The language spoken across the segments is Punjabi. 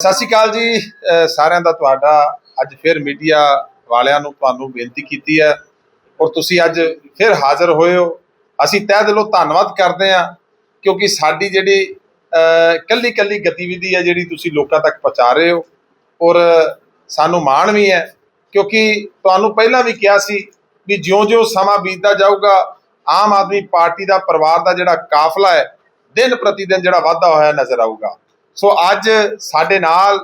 ਸਤਿ ਸ਼੍ਰੀ ਅਕਾਲ ਜੀ ਸਾਰਿਆਂ ਦਾ ਤੁਹਾਡਾ ਅੱਜ ਫਿਰ ਮੀਡੀਆ ਵਾਲਿਆਂ ਨੂੰ ਤੁਹਾਨੂੰ ਬੇਨਤੀ ਕੀਤੀ ਹੈ ਔਰ ਤੁਸੀਂ ਅੱਜ ਫਿਰ ਹਾਜ਼ਰ ਹੋਏ ਹੋ। ਅਸੀਂ ਤਹਿ ਦਿਲੋਂ ਧੰਨਵਾਦ ਕਰਦੇ ਹਾਂ ਕਿਉਂਕਿ ਸਾਡੀ ਜਿਹੜੀ ਕੱਲੀ ਕੱਲੀ ਗਤੀਵਿਧੀ ਹੈ ਜਿਹੜੀ ਤੁਸੀਂ ਲੋਕਾਂ ਤੱਕ ਪਹੁੰਚਾ ਰਹੇ ਹੋ ਔਰ ਸਾਨੂੰ ਮਾਣ ਵੀ ਹੈ ਕਿਉਂਕਿ ਤੁਹਾਨੂੰ ਪਹਿਲਾਂ ਵੀ ਕਿਹਾ ਸੀ ਵੀ ਜਿਉਂ-ਜਿਉਂ ਸਮਾਂ ਬੀਤਦਾ ਜਾਊਗਾ, ਆਮ ਆਦਮੀ ਪਾਰਟੀ ਦਾ ਪਰਿਵਾਰ ਦਾ ਜਿਹੜਾ ਕਾਫਲਾ ਹੈ, ਦਿਨ ਪ੍ਰਤੀ ਦਿਨ ਜਿਹੜਾ ਵਾਧਾ ਹੋਇਆ ਨਜ਼ਰ ਆਊਗਾ। ਸੋ ਅੱਜ ਸਾਡੇ ਨਾਲ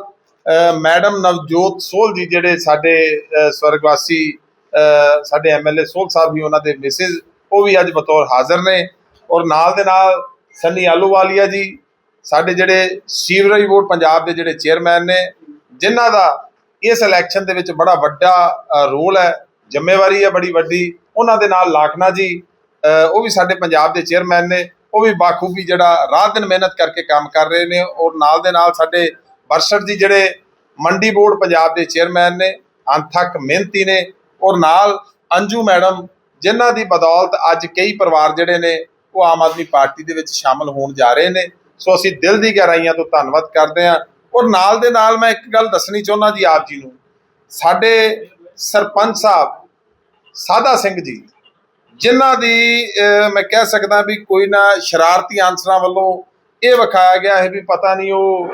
ਮੈਡਮ ਨਵਜੋਤ ਸੋਲ ਜੀ ਜਿਹੜੇ ਸਾਡੇ ਅ, ਸਵਰਗਵਾਸੀ ਅ, ਸਾਡੇ ਐਮਐਲਏ ਸੋਲ ਸਾਹਿਬ ਵੀ ਉਹਨਾਂ ਦੇ ਮਿਸਿਸ ਉਹ ਵੀ ਅੱਜ ਬਤੌਰ ਹਾਜ਼ਰ ਨੇ। ਔਰ ਨਾਲ ਦੇ ਨਾਲ ਸੰਨੀ ਆਲੂਵਾਲੀਆ ਜੀ ਸਾਡੇ ਜਿਹੜੇ ਸੀਵਰੇਜ ਬੋਰਡ ਪੰਜਾਬ ਦੇ ਜਿਹੜੇ ਚੇਅਰਮੈਨ ਨੇ ਜਿਨ੍ਹਾਂ ਦਾ ਇਸ ਇਲੈਕਸ਼ਨ ਦੇ ਵਿੱਚ ਬੜਾ ਵੱਡਾ ਰੋਲ ਹੈ ਜ਼ਿੰਮੇਵਾਰੀ ਹੈ ਬੜੀ ਵੱਡੀ ਉਹਨਾਂ ਦੇ ਨਾਲ ਲਾਖਨਾ ਜੀ ਉਹ ਵੀ ਸਾਡੇ ਪੰਜਾਬ ਦੇ ਚੇਅਰਮੈਨ ਨੇ। ਉਹ ਵੀ ਬਾਖੂਬੀ ਜਿਹੜਾ ਰਾਤ ਦਿਨ ਮਿਹਨਤ ਕਰਕੇ ਕੰਮ ਕਰ ਰਹੇ ਨੇ ਔਰ ਨਾਲ ਦੇ ਨਾਲ ਸਾਡੇ ਬਰਸਟ ਜੀ ਜਿਹੜੇ ਮੰਡੀ ਬੋਰਡ ਪੰਜਾਬ ਦੇ ਚੇਅਰਮੈਨ ਨੇ, ਅੰਥਕ ਮਿਹਨਤੀ ਨੇ ਔਰ ਨਾਲ ਅੰਜੂ ਮੈਡਮ, ਜਿਨ੍ਹਾਂ ਦੀ ਬਦੌਲਤ ਅੱਜ ਕਈ ਪਰਿਵਾਰ ਜਿਹੜੇ ਨੇ ਉਹ ਆਮ ਆਦਮੀ ਪਾਰਟੀ ਦੇ ਵਿੱਚ ਸ਼ਾਮਲ ਹੋਣ ਜਾ ਰਹੇ ਨੇ। ਸੋ ਅਸੀਂ ਦਿਲ ਦੀ ਗਹਿਰਾਈਆਂ ਤੋਂ ਧੰਨਵਾਦ ਕਰਦੇ ਹਾਂ ਔਰ ਨਾਲ ਦੇ ਨਾਲ ਮੈਂ ਇੱਕ ਗੱਲ ਦੱਸਣੀ ਚਾਹੁੰਦਾ ਜੀ ਆਪ ਜੀ ਨੂੰ। ਸਾਡੇ ਸਰਪੰਚ ਸਾਹਿਬ ਸਾਦਾ ਸਿੰਘ ਜੀ ਜਿਨ੍ਹਾਂ ਦੀ ਮੈਂ ਕਹਿ ਸਕਦਾ ਵੀ ਕੋਈ ਨਾ ਸ਼ਰਾਰਤੀ ਆਨਸਰਾਂ ਵੱਲੋਂ ਇਹ ਵਿਖਾਇਆ ਗਿਆ ਹੈ ਵੀ ਪਤਾ ਨਹੀਂ ਉਹ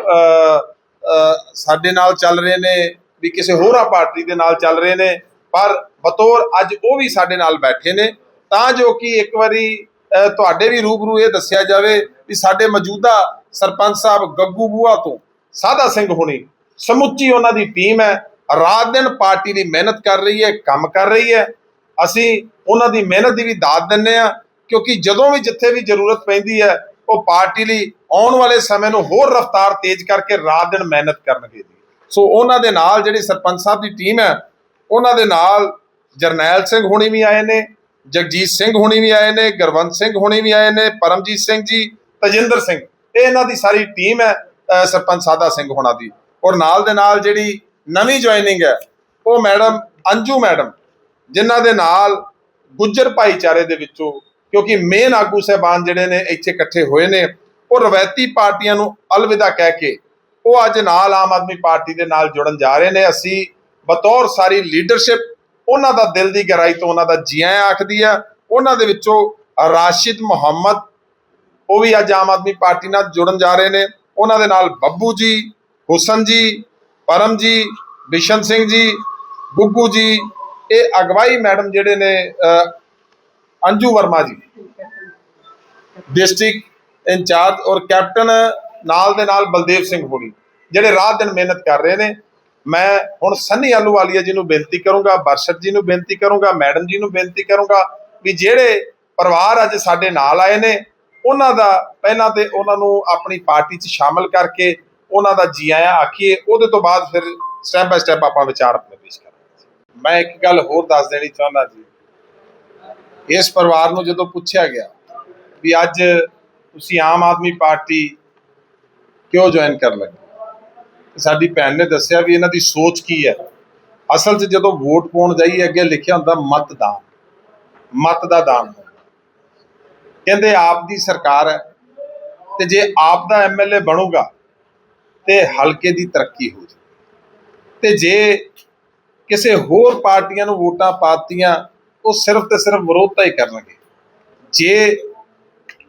ਸਾਡੇ ਨਾਲ ਚੱਲ ਰਹੇ ਨੇ, ਵੀ ਕਿਸੇ ਹੋਰਾਂ ਪਾਰਟੀ ਦੇ ਨਾਲ ਚੱਲ ਰਹੇ ਨੇ, ਪਰ ਬਤੌਰ ਅੱਜ ਉਹ ਵੀ ਸਾਡੇ ਨਾਲ ਬੈਠੇ ਨੇ। ਤਾਂ ਜੋ ਕਿ ਇੱਕ ਵਾਰੀ ਤੁਹਾਡੇ ਵੀ ਰੂਬਰੂ ਇਹ ਦੱਸਿਆ ਜਾਵੇ ਵੀ ਸਾਡੇ ਮੌਜੂਦਾ ਸਰਪੰਚ ਸਾਹਿਬ ਗੱਗੂ ਬੂਆ ਤੋਂ ਸਾਦਾ ਸਿੰਘ ਹੁਣੀ ਸਮੁੱਚੀ ਉਹਨਾਂ ਦੀ ਟੀਮ ਹੈ, ਰਾਤ ਦਿਨ ਪਾਰਟੀ ਦੀ ਮਿਹਨਤ ਕਰ ਰਹੀ ਹੈ, ਕੰਮ ਕਰ ਰਹੀ ਹੈ। ਅਸੀਂ ਉਹਨਾਂ ਦੀ ਮਿਹਨਤ ਦੀ ਵੀ ਦਾਤ ਦਿੰਨੇ ਆ ਕਿਉਂਕਿ ਜਦੋਂ ਵੀ ਜਿੱਥੇ ਵੀ ਜ਼ਰੂਰਤ ਪੈਂਦੀ ਹੈ, ਉਹ ਪਾਰਟੀ ਲਈ ਆਉਣ ਵਾਲੇ ਸਮੇਂ ਨੂੰ ਹੋਰ ਰਫ਼ਤਾਰ ਤੇਜ਼ ਕਰਕੇ ਰਾਤ ਦਿਨ ਮਿਹਨਤ ਕਰਨਗੇ ਸੋ ਉਹਨਾਂ ਦੇ ਨਾਲ ਜਿਹੜੀ ਸਰਪੰਚ ਸਾਹਿਬ ਦੀ ਟੀਮ ਹੈ, ਉਹਨਾਂ ਦੇ ਨਾਲ ਜਰਨੈਲ ਸਿੰਘ ਹੁਣੀ ਵੀ ਆਏ ਨੇ, ਜਗਜੀਤ ਸਿੰਘ ਹੁਣੀ ਵੀ ਆਏ ਨੇ, ਗੁਰਵੰਤ ਸਿੰਘ ਹੁਣੀ ਵੀ ਆਏ ਨੇ, ਪਰਮਜੀਤ ਸਿੰਘ ਜੀ, ਤਜਿੰਦਰ ਸਿੰਘ, ਇਹ ਇਹਨਾਂ ਦੀ ਸਾਰੀ ਟੀਮ ਹੈ ਸਰਪੰਚ ਸਾਦਾ ਸਿੰਘ ਹੋਣਾ ਦੀ। ਔਰ ਨਾਲ ਦੇ ਨਾਲ ਜਿਹੜੀ ਨਵੀਂ ਜੁਆਇਨਿੰਗ ਹੈ, ਉਹ ਮੈਡਮ ਅੰਜੂ ਮੈਡਮ ਜਿਨ੍ਹਾਂ ਦੇ ਨਾਲ ਗੁੱਜਰ ਭਾਈਚਾਰੇ ਦੇ ਵਿੱਚੋਂ, ਕਿਉਂਕਿ ਮੇਨ ਆਗੂ ਸਹਿਬਾਨ ਜਿਹੜੇ ਨੇ ਇੱਥੇ ਇਕੱਠੇ ਹੋਏ ਨੇ, ਉਹ ਰਵਾਇਤੀ ਪਾਰਟੀਆਂ ਨੂੰ ਅਲਵਿਦਾ ਕਹਿ ਕੇ ਉਹ ਅੱਜ ਨਾਲ ਆਮ ਆਦਮੀ ਪਾਰਟੀ ਦੇ ਨਾਲ ਜੁੜਨ ਜਾ ਰਹੇ ਨੇ। ਅਸੀਂ ਬਤੌਰ ਸਾਰੀ ਲੀਡਰਸ਼ਿਪ ਉਹਨਾਂ ਦਾ ਦਿਲ ਦੀ ਗਹਿਰਾਈ ਤੋਂ ਉਹਨਾਂ ਦਾ ਜੀਆਂ ਆਖਦੀ ਆ। ਉਹਨਾਂ ਦੇ ਵਿੱਚੋਂ ਰਾਸ਼ਿਦ ਮੁਹੰਮਦ, ਉਹ ਵੀ ਅੱਜ ਆਮ ਆਦਮੀ ਪਾਰਟੀ ਨਾਲ ਜੁੜਨ ਜਾ ਰਹੇ ਨੇ। ਉਹਨਾਂ ਦੇ ਨਾਲ ਬੱਬੂ ਜੀ, ਹੁਸਨ ਜੀ, ਪਰਮ ਜੀ, ਬਿਸ਼ਨ ਸਿੰਘ ਜੀ, ਗੁੱਗੂ ਜੀ ਇਹ ਅਗਵਾਈ ਮੈਡਮ ਜਿਹੜੇ ਨੇ ਅੰਜੂ ਵਰਮਾ ਜੀ। ਡਿਸਟ੍ਰਿਕਟ ਇੰਚਾਰਜ ਔਰ ਕੈਪਟਨ ਨਾਲ ਦੇ ਨਾਲ ਬਲਦੇਵ ਸਿੰਘ ਹੋਣੀ, ਜਿਹੜੇ ਰਾਤ ਦਿਨ ਮਿਹਨਤ ਕਰ ਰਹੇ ਨੇ। ਮੈਂ ਹੁਣ ਸੰਨੀ ਆਲੂਵਾਲੀਆ ਜੀ ਨੂੰ ਬੇਨਤੀ ਕਰੂੰਗਾ, ਬਰਸ਼ਤ ਜੀ ਨੂੰ ਬੇਨਤੀ ਕਰੂੰਗਾ, ਮੈਡਮ ਜੀ ਨੂੰ ਬੇਨਤੀ ਕਰੂੰਗਾ ਵੀ ਜਿਹੜੇ ਪਰਿਵਾਰ ਅੱਜ ਸਾਡੇ ਨਾਲ ਆਏ ਨੇ, ਉਹਨਾਂ ਦਾ ਪਹਿਲਾਂ ਤੇ ਉਹਨਾਂ ਨੂੰ ਆਪਣੀ ਪਾਰਟੀ 'ਚ ਸ਼ਾਮਲ ਕਰਕੇ ਉਹਨਾਂ ਦਾ ਜੀ ਆਇਆਂ ਆਖੀਏ, ਉਹਦੇ ਤੋਂ ਬਾਅਦ ਫਿਰ ਸਟੈਪ ਬਾਈ ਸਟੈਪ ਆਪਾਂ ਵਿਚਾਰ ਆਪਣੇ ਪੇਸ਼ ਕਰਾਂਗੇ। ਮੈਂ ਇੱਕ ਗੱਲ ਹੋਰ ਦੱਸ ਦੇਣੀ ਚਾਹੁੰਦਾ ਜੀ। ਇਸ ਪਰਿਵਾਰ ਨੂੰ ਜਦੋਂ ਪੁੱਛਿਆ ਗਿਆ ਵੀ ਅੱਜ ਤੁਸੀਂ ਆਮ ਆਦਮੀ ਪਾਰਟੀ ਕਿਉਂ ਜੁਆਇਨ ਕਰ ਲੱਗੇ? ਸਾਡੀ ਭੈਣ ਨੇ ਦੱਸਿਆ ਵੀ ਇਹਨਾਂ ਦੀ ਸੋਚ ਕੀ ਹੈ? ਅਸਲ 'ਚ ਜਦੋਂ ਵੋਟ ਪਾਉਣ ਜਾਈਏ, ਅੱਗੇ ਲਿਖਿਆ ਹੁੰਦਾ ਮਤਦਾਨ। ਮਤ ਦਾ ਦਾਨ ਕਹਿੰਦੇ ਆਪ ਦੀ ਸਰਕਾਰ ਹੈ ਤੇ ਜੇ ਆਪ ਦਾ ਐਮਐਲਏ ਬਣੂਗਾ ਤੇ ਹਲਕੇ ਦੀ ਤਰੱਕੀ ਹੋ ਜਾਏ ਤੇ ਜੇ ਕਿਸੇ ਹੋਰ ਪਾਰਟੀਆਂ ਨੂੰ ਵੋਟਾਂ ਪਾਤੀਆਂ, ਉਹ ਸਿਰਫ ਤੇ ਸਿਰਫ ਵਿਰੋਧਤਾ ਹੀ ਕਰਨਗੇ। ਜੇ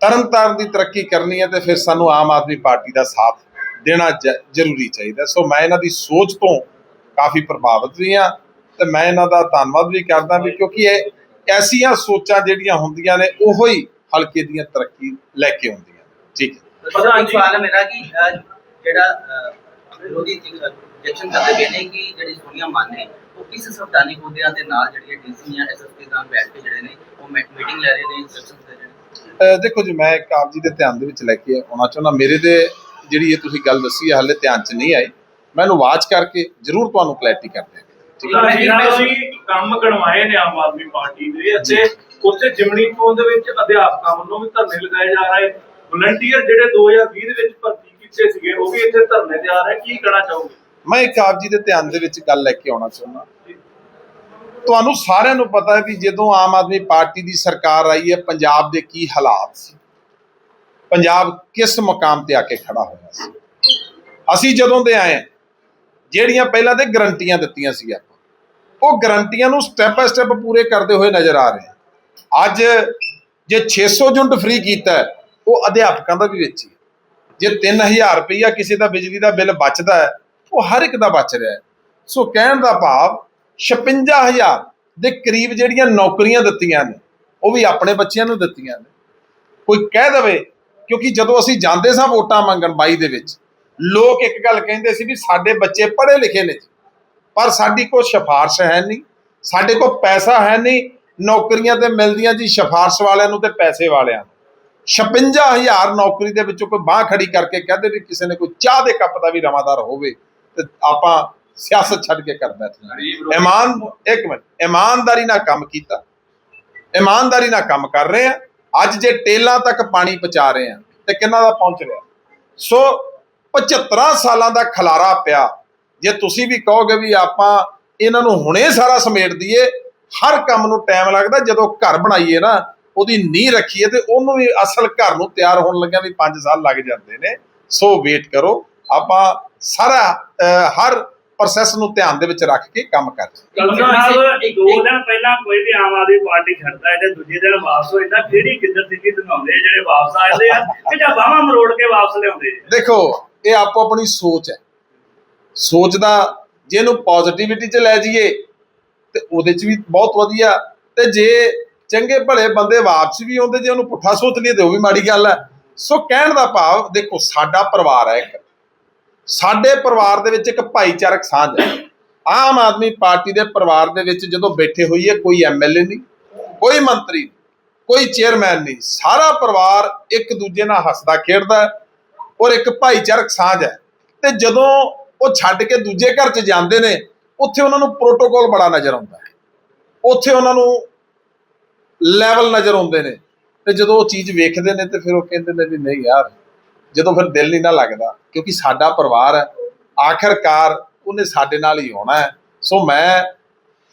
ਤਰਨਤਾਰਨ ਦੀ ਤਰੱਕੀ ਕਰਨੀ ਹੈ, ਤੇ ਫਿਰ ਸਾਨੂੰ ਆਮ ਆਦਮੀ ਪਾਰਟੀ ਦਾ ਸਾਥ ਦੇਣਾ ਜ਼ਰੂਰੀ ਚਾਹੀਦਾ। ਸੋ ਮੈਂ ਇਹਨਾਂ ਦੀ ਸੋਚ ਤੋਂ ਕਾਫੀ ਪ੍ਰਭਾਵਿਤ ਵੀ ਹਾਂ, ਤੇ ਮੈਂ ਇਹਨਾਂ ਦਾ ਧੰਨਵਾਦ ਵੀ ਕਰਦਾ ਵੀ ਕਿਉਂਕਿ ਇਹ ਐਸੀਆਂ ਸੋਚਾਂ ਜਿਹੜੀਆਂ ਹੁੰਦੀਆਂ ਨੇ, ਉਹੋ ਹੀ ਹਲਕੇ ਦੀਆਂ ਤਰੱਕੀ ਲੈ ਕੇ ਆਉਂਦੀਆਂ ਠੀਕ ਹੈ। ਪ੍ਰਧਾਨ ਸਵਾਲ ਮੇਰਾ ਕਿ ਜਿਹੜਾ ਵਿਰੋਧੀ ਜੈਕਸ਼ਨ ਕਰਦੇ ਪਏ ਕਿ ਜਿਹੜੀ ਸੋਨੀਆ ਮਾਨ ਨੇ ਉਹ ਕਿਸ ਸੰਵਿਧਾਨਿਕ ਮੁੱਦਿਆਂ ਦੇ ਨਾਲ ਜਿਹੜੀਆਂ ਡੀਸੀ ਜਾਂ ਐਸਐਸਪੀ ਨਾਲ ਬੈਠ ਕੇ ਜਿਹੜੇ ਨੇ ਉਹ ਮੀਟਿੰਗ ਲੈ ਰਹੇ ਨੇ instructions ਦੇ ਰਹੇ ਦੇਖੋ ਜੀ ਮੈਂ ਇੱਕ ਆਪ ਜੀ ਦੇ ਧਿਆਨ ਦੇ ਵਿੱਚ ਲੈ ਕੇ ਆਉਣਾ ਚਾਹੁੰਦਾ। ਮੇਰੇ ਦੇ ਜਿਹੜੀ ਇਹ ਤੁਸੀਂ ਗੱਲ ਦੱਸੀ ਹੈ ਹਾਲੇ ਧਿਆਨ 'ਚ ਨਹੀਂ ਆਈ। ਮੈਂ ਇਹਨੂੰ ਵਾਚ ਕਰਕੇ ਜ਼ਰੂਰ ਤੁਹਾਨੂੰ ਕਲੈਰਿਟੀ ਕਰ ਦਿਆਂਗਾ। ਠੀਕ ਹੈ ਜਿਹੜਾ ਅਸੀਂ ਕੰਮ ਕਰਵਾਏ ਨੇ ਆਮ ਆਦਮੀ ਪਾਰਟੀ ਦੇ। ਅਤੇ ਉੱਥੇ ਜਿਮਣੀ ਚੋਣ ਦੇ ਵਿੱਚ ਅਧਿਆਪਕਾਂ ਵੱਲੋਂ ਵੀ ਧਰਨੇ ਲਗਾਏ ਜਾ ਰਹੇ। ਵਲੰਟੀਅਰ ਜਿਹੜੇ 2020 ਦੇ ਵਿੱਚ ਭਰਤੀ ਕੀਤੇ ਸੀਗੇ ਉਹ ਵੀ ਇੱਥੇ ਧਰਨੇ ਤੇ ਆ ਰਹੇ ਕੀ ਕਹਿਣਾ ਚਾਹੋਗੇ? ਮੈਂ ਇੱਕ ਆਪ ਜੀ ਦੇ ਧਿਆਨ ਦੇ ਵਿੱਚ ਗੱਲ ਲੈ ਕੇ ਆਉਣਾ ਚਾਹੁੰਦਾ। ਤੁਹਾਨੂੰ ਸਾਰਿਆਂ ਨੂੰ ਪਤਾ ਹੈ ਵੀ ਜਦੋਂ ਆਮ ਆਦਮੀ ਪਾਰਟੀ ਦੀ ਸਰਕਾਰ ਆਈ ਹੈ ਪੰਜਾਬ ਦੇ ਕੀ ਹਾਲਾਤ ਸੀ? ਪੰਜਾਬ ਕਿਸ ਮਕਾਮ ਤੇ ਆ ਕੇ ਖੜਾ ਹੋਇਆ ਸੀ? ਅਸੀਂ ਜਦੋਂ ਦੇ ਆਏ ਹਾਂ, ਜਿਹੜੀਆਂ ਪਹਿਲਾਂ ਤੇ ਗਰੰਟੀਆਂ ਦਿੱਤੀਆਂ ਸੀ ਆਪਾਂ ਉਹ ਗਰੰਟੀਆਂ ਨੂੰ ਸਟੈਪ ਬਾਏ ਸਟੈਪ ਪੂਰੇ ਕਰਦੇ ਹੋਏ ਨਜ਼ਰ ਆ ਰਹੇ ਆ ਅੱਜ ਜੇ 600 ਯੂਨਿਟ ਫ੍ਰੀ ਕੀਤਾ ਉਹ ਅਧਿਆਪਕਾਂ ਦਾ ਵੀ ਵਿੱਚ ਹੀ ਹੈ। ਜੇ 3000 ਰੁਪਈਆ ਕਿਸੇ ਦਾ ਬਿਜਲੀ ਦਾ ਬਿੱਲ ਬਚਦਾ ਹੈ ਉਹ ਹਰ ਇੱਕ ਦਾ ਬਚ ਰਿਹਾ ਸੋ ਕਹਿਣ ਦਾ ਭਾਵ 56000 ਦੇ ਕਰੀਬ ਜਿਹੜੀਆਂ ਨੌਕਰੀਆਂ ਦਿੱਤੀਆਂ ਨੇ, ਉਹ ਵੀ ਆਪਣੇ ਬੱਚਿਆਂ ਨੂੰ ਦਿੱਤੀਆਂ ਨੇ। ਕੋਈ ਕਹਿ ਦਵੇ, ਕਿਉਂਕਿ ਜਦੋਂ ਅਸੀਂ ਜਾਂਦੇ ਸਾਂ ਵੋਟਾਂ ਮੰਗਣ 22 ਦੇ ਵਿੱਚ, ਲੋਕ ਇੱਕ ਗੱਲ ਕਹਿੰਦੇ ਸੀ ਵੀ ਸਾਡੇ ਬੱਚੇ ਪੜ੍ਹੇ ਲਿਖੇ ਨੇ ਜੀ। ਪਰ ਸਾਡੀ ਕੋਈ ਸਿਫਾਰਿਸ਼ ਹੈ ਨਹੀਂ, ਸਾਡੇ ਕੋਲ ਪੈਸਾ ਹੈ ਨਹੀਂ, ਨੌਕਰੀਆਂ ਤੇ ਮਿਲਦੀਆਂ ਜੀ ਸਿਫਾਰਿਸ਼ ਵਾਲਿਆਂ ਨੂੰ ਤੇ ਪੈਸੇ ਵਾਲਿਆਂ ਨੂੰ। 56000 ਨੌਕਰੀ ਦੇ ਵਿੱਚੋਂ ਕੋਈ ਬਾਹ ਖੜੀ ਕਰਕੇ ਕਹਦੇ ਵੀ ਕਿਸੇ ਨੇ ਕੋਈ ਚਾਹ ਦੇ ਕੱਪ ਦਾ ਵੀ ਰਵਾਦਾਰ ਹੋਵੇ। ਤੇ ਆਪਾਂ ਸਿਆਸਤ ਛੱਡ ਕੇ ਕਰ ਬੈਠੇ ਇਮਾਨ ਇੱਕ ਮਿੰਟ ਇਮਾਨਦਾਰੀ ਨਾਲ ਕੰਮ ਕੀਤਾ। ਇਮਾਨਦਾਰੀ ਨਾਲ ਕੰਮ ਕਰ ਰਹੇ ਆ ਅੱਜ ਜੇ ਟੇਲਾਂ ਤੱਕ ਪਾਣੀ ਪਹੁੰਚਾ ਰਹੇ ਆ ਤੇ ਕਿੰਨਾ ਦਾ ਪਹੁੰਚ ਰਿਹਾ? ਸੋ 75 ਸਾਲਾਂ ਦਾ ਖਲਾਰਾ ਪਿਆ। ਜੇ ਤੁਸੀਂ ਵੀ ਕਹੋਗੇ ਵੀ ਆਪਾਂ ਇਹਨਾਂ ਨੂੰ ਹੁਣੇ ਸਾਰਾ ਸਮੇਟ ਦਈਏ ਹਰ ਕੰਮ ਨੂੰ ਟਾਈਮ ਲੱਗਦਾ। ਜਦੋਂ ਘਰ ਬਣਾਈਏ ਨਾ ਉਹਦੀ ਨੀਂਹ ਰੱਖੀਏ ਤੇ ਉਹਨੂੰ ਵੀ ਅਸਲ ਘਰ ਨੂੰ ਤਿਆਰ ਹੋਣ ਲੱਗਿਆ ਵੀ 5 ਸਾਲ ਲੱਗ ਜਾਂਦੇ ਨੇ। ਸੋ ਵੇਟ ਕਰੋ। ਆਪਾਂ ਸਾਰਾ ਹਰ ਪ੍ਰੋਸੈਸ ਨੂੰ ਧਿਆਨ ਦੇ ਵਿੱਚ ਰੱਖ ਕੇ ਕੰਮ ਕਰ ਕਲਸਾ ਸਾਹਿਬ ਦੋ ਦਿਨ ਪਹਿਲਾਂ ਕੋਈ ਵੀ ਆਮ ਆਦਮੀ ਪਾਰਟੀ ਛੱਡਦਾ ਹੈ ਤੇ ਦੂਜੇ ਦਿਨ ਵਾਪਸ ਹੋ ਜਾਂਦਾ ਕਿਹੜੀ ਕਿੱਧਰ ਸਿੱਧੀ ਦਿਖਾਉਂਦੇ ਆ ਜਿਹੜੇ ਵਾਪਸ ਆਉਂਦੇ ਆ ਕਿ ਜਾਂ ਬਾਹਾਂ ਮਰੋੜ ਕੇ ਵਾਪਸ ਲਿਆਉਂਦੇ ਆ? ਦੇਖੋ ਇਹ ਆਪੋ ਆਪਣੀ ਸੋਚ ਹੈ। ਸੋਚ ਦਾ ਜੇ ਇਹਨੂੰ ਪੋਜ਼ਿਟਿਵਿਟੀ 'ਚ ਲੈ ਜਾਈਏ ਤੇ ਉਹਦੇ 'ਚ ਵੀ ਬਹੁਤ ਵਧੀਆ। ਤੇ ਜੇ ਚੰਗੇ ਭਲੇ ਬੰਦੇ ਵਾਪਸ ਵੀ ਆਉਂਦੇ ਜੇ ਉਹਨੂੰ ਪੁੱਠਾ ਸੋਚ ਲਈਏ ਤੇ ਉਹ ਵੀ ਮਾੜੀ ਗੱਲ ਹੈ। ਸੋ ਕਹਿਣ ਦਾ ਭਾਵ ਦੇਖੋ ਸਾਡਾ ਪਰਿਵਾਰ ਹੈ ਇੱਕ। ਸਾਡੇ ਪਰਿਵਾਰ ਦੇ ਵਿੱਚ ਇੱਕ ਭਾਈਚਾਰਕ ਸਾਂਝ ਹੈ। ਆਮ ਆਦਮੀ ਪਾਰਟੀ ਦੇ ਪਰਿਵਾਰ ਦੇ ਵਿੱਚ ਜਦੋਂ ਬੈਠੇ ਹੋਈਏ ਕੋਈ ਐਮਐਲਏ ਨਹੀਂ ਕੋਈ ਮੰਤਰੀ ਨਹੀਂ, ਕੋਈ ਚੇਅਰਮੈਨ ਨਹੀਂ ਸਾਰਾ ਪਰਿਵਾਰ ਇੱਕ ਦੂਜੇ ਨਾਲ ਹੱਸਦਾ ਖੇਡਦਾ ਔਰ ਇੱਕ ਭਾਈਚਾਰਕ ਸਾਂਝ ਹੈ। ਤੇ ਜਦੋਂ ਉਹ ਛੱਡ ਕੇ ਦੂਜੇ ਘਰ 'ਚ ਜਾਂਦੇ ਨੇ ਉੱਥੇ ਉਹਨਾਂ ਨੂੰ ਪ੍ਰੋਟੋਕੋਲ ਬੜਾ ਨਜ਼ਰ ਆਉਂਦਾ ਹੈ। ਉੱਥੇ ਉਹਨਾਂ ਨੂੰ ਲੈਵਲ ਨਜ਼ਰ ਆਉਂਦੇ ਨੇ। ਤੇ ਜਦੋਂ ਉਹ ਚੀਜ਼ ਵੇਖਦੇ ਨੇ ਤੇ ਫਿਰ ਉਹ ਕਹਿੰਦੇ ਨੇ ਵੀ ਨਹੀਂ ਯਾਰ ਜਦੋਂ ਫਿਰ ਦਿਲ ਨਹੀਂ ਨਾ ਲੱਗਦਾ ਕਿਉਂਕਿ ਸਾਡਾ ਪਰਿਵਾਰ ਹੈ ਆਖਰਕਾਰ ਉਹਨੇ ਸਾਡੇ ਨਾਲ ਹੀ ਆਉਣਾ ਹੈ। ਸੋ ਮੈਂ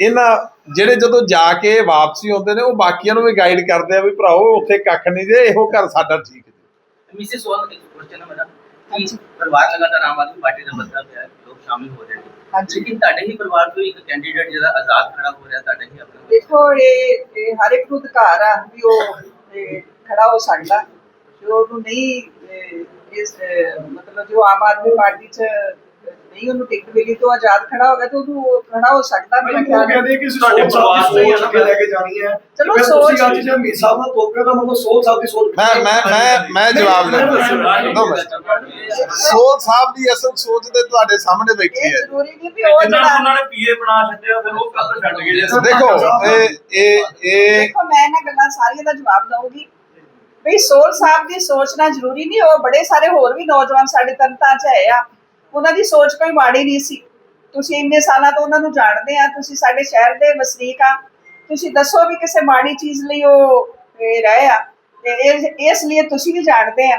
ਇਹਨਾਂ ਜਿਹੜੇ ਜਦੋਂ ਜਾ ਕੇ ਵਾਪਸੀ ਆਉਂਦੇ ਨੇ ਉਹ ਬਾਕੀਆਂ ਨੂੰ ਵੀ ਗਾਈਡ ਕਰਦੇ ਆ ਵੀ ਭਰਾਓ ਉੱਥੇ ਕੱਖ ਨਹੀਂ ਜੇ ਇਹੋ ਘਰ ਸਾਡਾ ਠੀਕ ਹੈ ਮਿਸਿਸ ਸਵਾਲ ਇੱਕ ਕੁਐਸਚਨ ਹੈ ਮੇਰਾ। ਕਿ ਪਰਿਵਾਰ ਲਗਾਤਾਰ ਆਮ ਆਦਮੀ ਪਾਰਟੀ ਦਾ ਬੰਦਾ ਪਿਆ ਹੈ, ਲੋਕ ਸ਼ਾਮਿਲ ਹੋ ਰਹੇ ਨੇ। ਹਾਂਜੀ। ਲੇਕਿਨ ਤੁਹਾਡੇ ਹੀ ਪਰਿਵਾਰ ਤੋਂ ਇੱਕ ਕੈਂਡੀਡੇਟ ਜਿਹੜਾ ਆਜ਼ਾਦ ਖੜਾ ਹੋ ਰਿਹਾ ਤੁਹਾਡੇ ਹੀ ਆਪਣੇ ਦੇਖੋ ਇਹ ਹਰ ਇੱਕ ਨੂੰ ਅਧਿਕਾਰ ਆ ਵੀ ਉਹ ਖੜਾ ਹੋ ਸਕਦਾ। ਜੋ ਉਹਨੂੰ ਨਹੀਂ ਇਸ ਮਤਲਬ ਜੋ ਆਮ ਆਦਮੀ ਪਾਰਟੀ ਚ ਨਹੀਂ ਉਹਨੂੰ ਟਿਕਟ ਮਿਲੀ ਤੋਂ ਆਜ਼ਾਦ ਖੜਾ ਹੋ ਗਿਆ ਤਾਂ ਉਹਨੂੰ ਉਹ ਖੜਾ ਹੋ ਸਕਦਾ ਮੇਰਾ ਖਿਆਲ ਹੈ ਕਹਿੰਦੇ ਕਿ ਤੁਹਾਡੇ ਸੋਚ ਪਰਿਵਾਰ ਲਈ ਸੋਚ ਅੱਗੇ ਲੈ ਕੇ ਜਾਣੀ ਹੈ। ਚਲੋ ਫਿਰ ਸੋਚ- ਤੁਸੀਂ ਅੱਜ ਜੇ ਮੀ ਸਾਹਿਬ ਨਾਲ ਤੋਲ ਪਿਆ ਤਾਂ ਮਤਲਬ ਸੋਚ ਸਾਹਿਬ ਦੀ ਸੋਚ ਮੈਂ ਮੈਂ ਮੈਂ ਮੈਂ ਜਵਾਬ ਲੈਣਾ। ਦੋ ਮਿੰਟ। ਸੋਲ ਸਾਹਿਬ ਦੀ ਅਸਲ ਸੋਚ ਤੇ ਤੁਹਾਡੇ ਸਾਹਮਣੇ ਬੈਠੀ ਇਹ ਹੈ। ਜ਼ਰੂਰੀ ਨਹੀਂ ਵੀ ਉਹ ਜਿੰਨਾ ਜਿਹੜਾ ਉਹਨਾਂ ਨੇ ਪੀਏ ਬਣਾ ਛੱਡਿਆ ਫਿਰ ਉਹ ਕੱਲ ਛੱਡ ਗਏ। ਜੇ ਦੇਖੋ ਇਹ ਇਹ ਇਹ ਦੇਖੋ ਮੈਂ ਇਹਨਾਂ ਗੱਲਾਂ ਸਾਰੀਆਂ ਦਾ ਜਵਾਬ ਦਊਂਗੀ। ਵੀ ਸੋਲ ਸਾਹਿਬ ਦੀ ਸੋਚਣਾ ਜ਼ਰੂਰੀ ਨਹੀਂ, ਉਹ ਬੜੇ ਸਾਰੇ ਹੋਰ ਵੀ ਨੌਜਵਾਨ ਸਾਡੇ ਤਨਤਾ ਚ ਹੈ ਆ। ਉਹਨਾਂ ਦੀ ਸੋਚ ਕੋਈ ਮਾੜੀ ਨਹੀਂ ਸੀ। ਤੁਸੀਂ ਇੰਨੇ ਸਾਲਾਂ ਤੋਂ ਉਹਨਾਂ ਨੂੰ ਜਾਣਦੇ ਆ, ਤੁਸੀਂ ਸਾਡੇ ਸ਼ਹਿਰ ਦੇ ਵਸਨੀਕ ਆ। ਤੁਸੀਂ ਦੱਸੋ ਵੀ ਕਿਸੇ ਮਾੜੀ ਚੀਜ਼ ਲਈ ਉਹ ਰਹੇ ਆ। ਤੇ ਇਸ ਲਈ ਤੁਸੀਂ ਵੀ ਜਾਣਦੇ ਆ।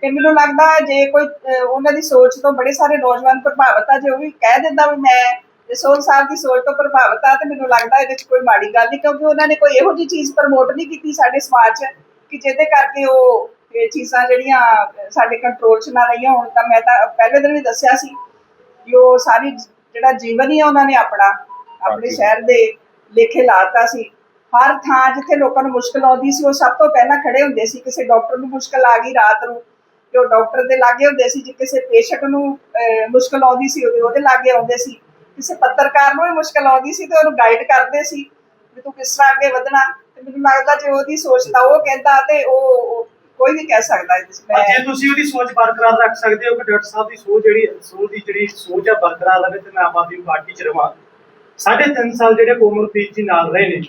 ਤੇ ਮੈਨੂੰ ਲੱਗਦਾ ਜੇ ਕੋਈ ਉਹਨਾਂ ਦੀ ਸੋਚ ਤੋਂ ਬੜੇ ਸਾਰੇ ਨੌਜਵਾਨ ਪ੍ਰਭਾਵਿਤ ਆ, ਜੇ ਉਹ ਵੀ ਕਹਿ ਦਿੰਦਾ ਵੀ ਮੈਂ ਤੇ ਸਾਹਿਬ ਦੀ ਸੋਚ ਤੋਂ ਪ੍ਰਭਾਵਿਤ ਆ, ਤੇ ਮੈਨੂੰ ਲੱਗਦਾ ਇਹਦੇ ਵਿੱਚ ਕੋਈ ਮਾੜੀ ਗੱਲ ਨਹੀਂ, ਕਿਉਂਕਿ ਉਹਨਾਂ ਨੇ ਕੋਈ ਇਹੋ ਜਿਹੀ ਚੀਜ਼ ਪ੍ਰਮੋਟ ਨਹੀਂ ਕੀਤੀ ਸਾਡੇ ਸਮਾਜ 'ਚ। ਕਿ ਜਿਹਦੇ ਕਰਕੇ ਉਹ ਇਹ ਚੀਜ਼ਾਂ ਜਿਹੜੀਆਂ ਸਾਡੇ ਕੰਟਰੋਲ 'ਚ ਨਾ ਰਹੀਆਂ ਹੁਣ ਤਾਂ ਮੈਂ ਤਾਂ ਪਹਿਲੇ ਦਿਨ ਵੀ ਦੱਸਿਆ ਸੀ ਕਿ ਉਹ ਸਾਰੀ ਜਿਹੜਾ ਜੀਵਨ ਹੀ ਆ ਉਹਨਾਂ ਨੇ ਆਪਣਾ ਆਪਣੇ ਸ਼ਹਿਰ ਦੇ ਲੇਖੇ ਲਾਤਾ ਸੀ। ਹਰ ਥਾਂ ਜਿੱਥੇ ਲੋਕਾਂ ਨੂੰ ਮੁਸ਼ਕਲ ਆਉਂਦੀ ਸੀ ਉਹ ਸਭ ਤੋਂ ਪਹਿਲਾਂ ਖੜੇ ਹੁੰਦੇ ਸੀ। ਕਿਸੇ ਡਾਕਟਰ ਨੂੰ ਮੁਸ਼ਕਲ ਆ ਗਈ ਰਾਤ ਨੂੰ ਉਹ ਡਾਕਟਰ ਦੇ ਲਾਗੇ ਹੁੰਦੇ ਸੀ। ਜੇ ਕਿਸੇ ਪੇਸ਼ੈਂਟ ਨੂੰ ਮੁਸ਼ਕਲ ਆਉਂਦੀ ਸੀ ਉਹਦੇ ਉਹਦੇ ਲਾਗੇ ਆਉਂਦੇ ਸੀ। ਕਿਸੇ ਪੱਤਰਕਾਰ ਨੂੰ ਵੀ ਮੁਸ਼ਕਲ ਆਉਂਦੀ ਸੀ ਤੇ ਉਹਨੂੰ ਗਾਈਡ ਕਰਦੇ ਸੀ ਵੀ ਤੂੰ ਕਿਸ ਤਰ੍ਹਾਂ ਅੱਗੇ ਵਧਣਾ। ਮੈਨੂੰ ਲੱਗਦਾ ਜੇ ਉਹਦੀ ਸੋਚਦਾ ਉਹ ਕਹਿੰਦਾ ਤੇ ਉਹ ਕੋਈ ਵੀ ਕਹਿ ਸਕਦਾ ਇਹਦੇ 'ਚ ਪਰ ਮੈਂ ਜੇ ਤੁਸੀਂ ਉਹਦੀ ਸੋਚ ਬਰਕਰਾਰ ਰੱਖ ਸਕਦੇ ਹੋ ਕਿ ਡਾਕਟਰ ਸਾਹਿਬ ਦੀ ਸੋਚ ਜਿਹੜੀ ਸੋਚ ਦੀ ਜਿਹੜੀ ਸੋਚ ਆ ਬਰਕਰਾਰ ਰਹੇ ਤੇ ਮੈਂ ਆਮ ਆਦਮੀ ਪਾਰਟੀ ਚ ਰਵਾਂ। ਸਾਢੇ ਤਿੰਨ ਸਾਲ ਜਿਹੜੇ ਕੋਮਲਪ੍ਰੀਤ ਜੀ ਨਾਲ ਰਹੇ ਨੇ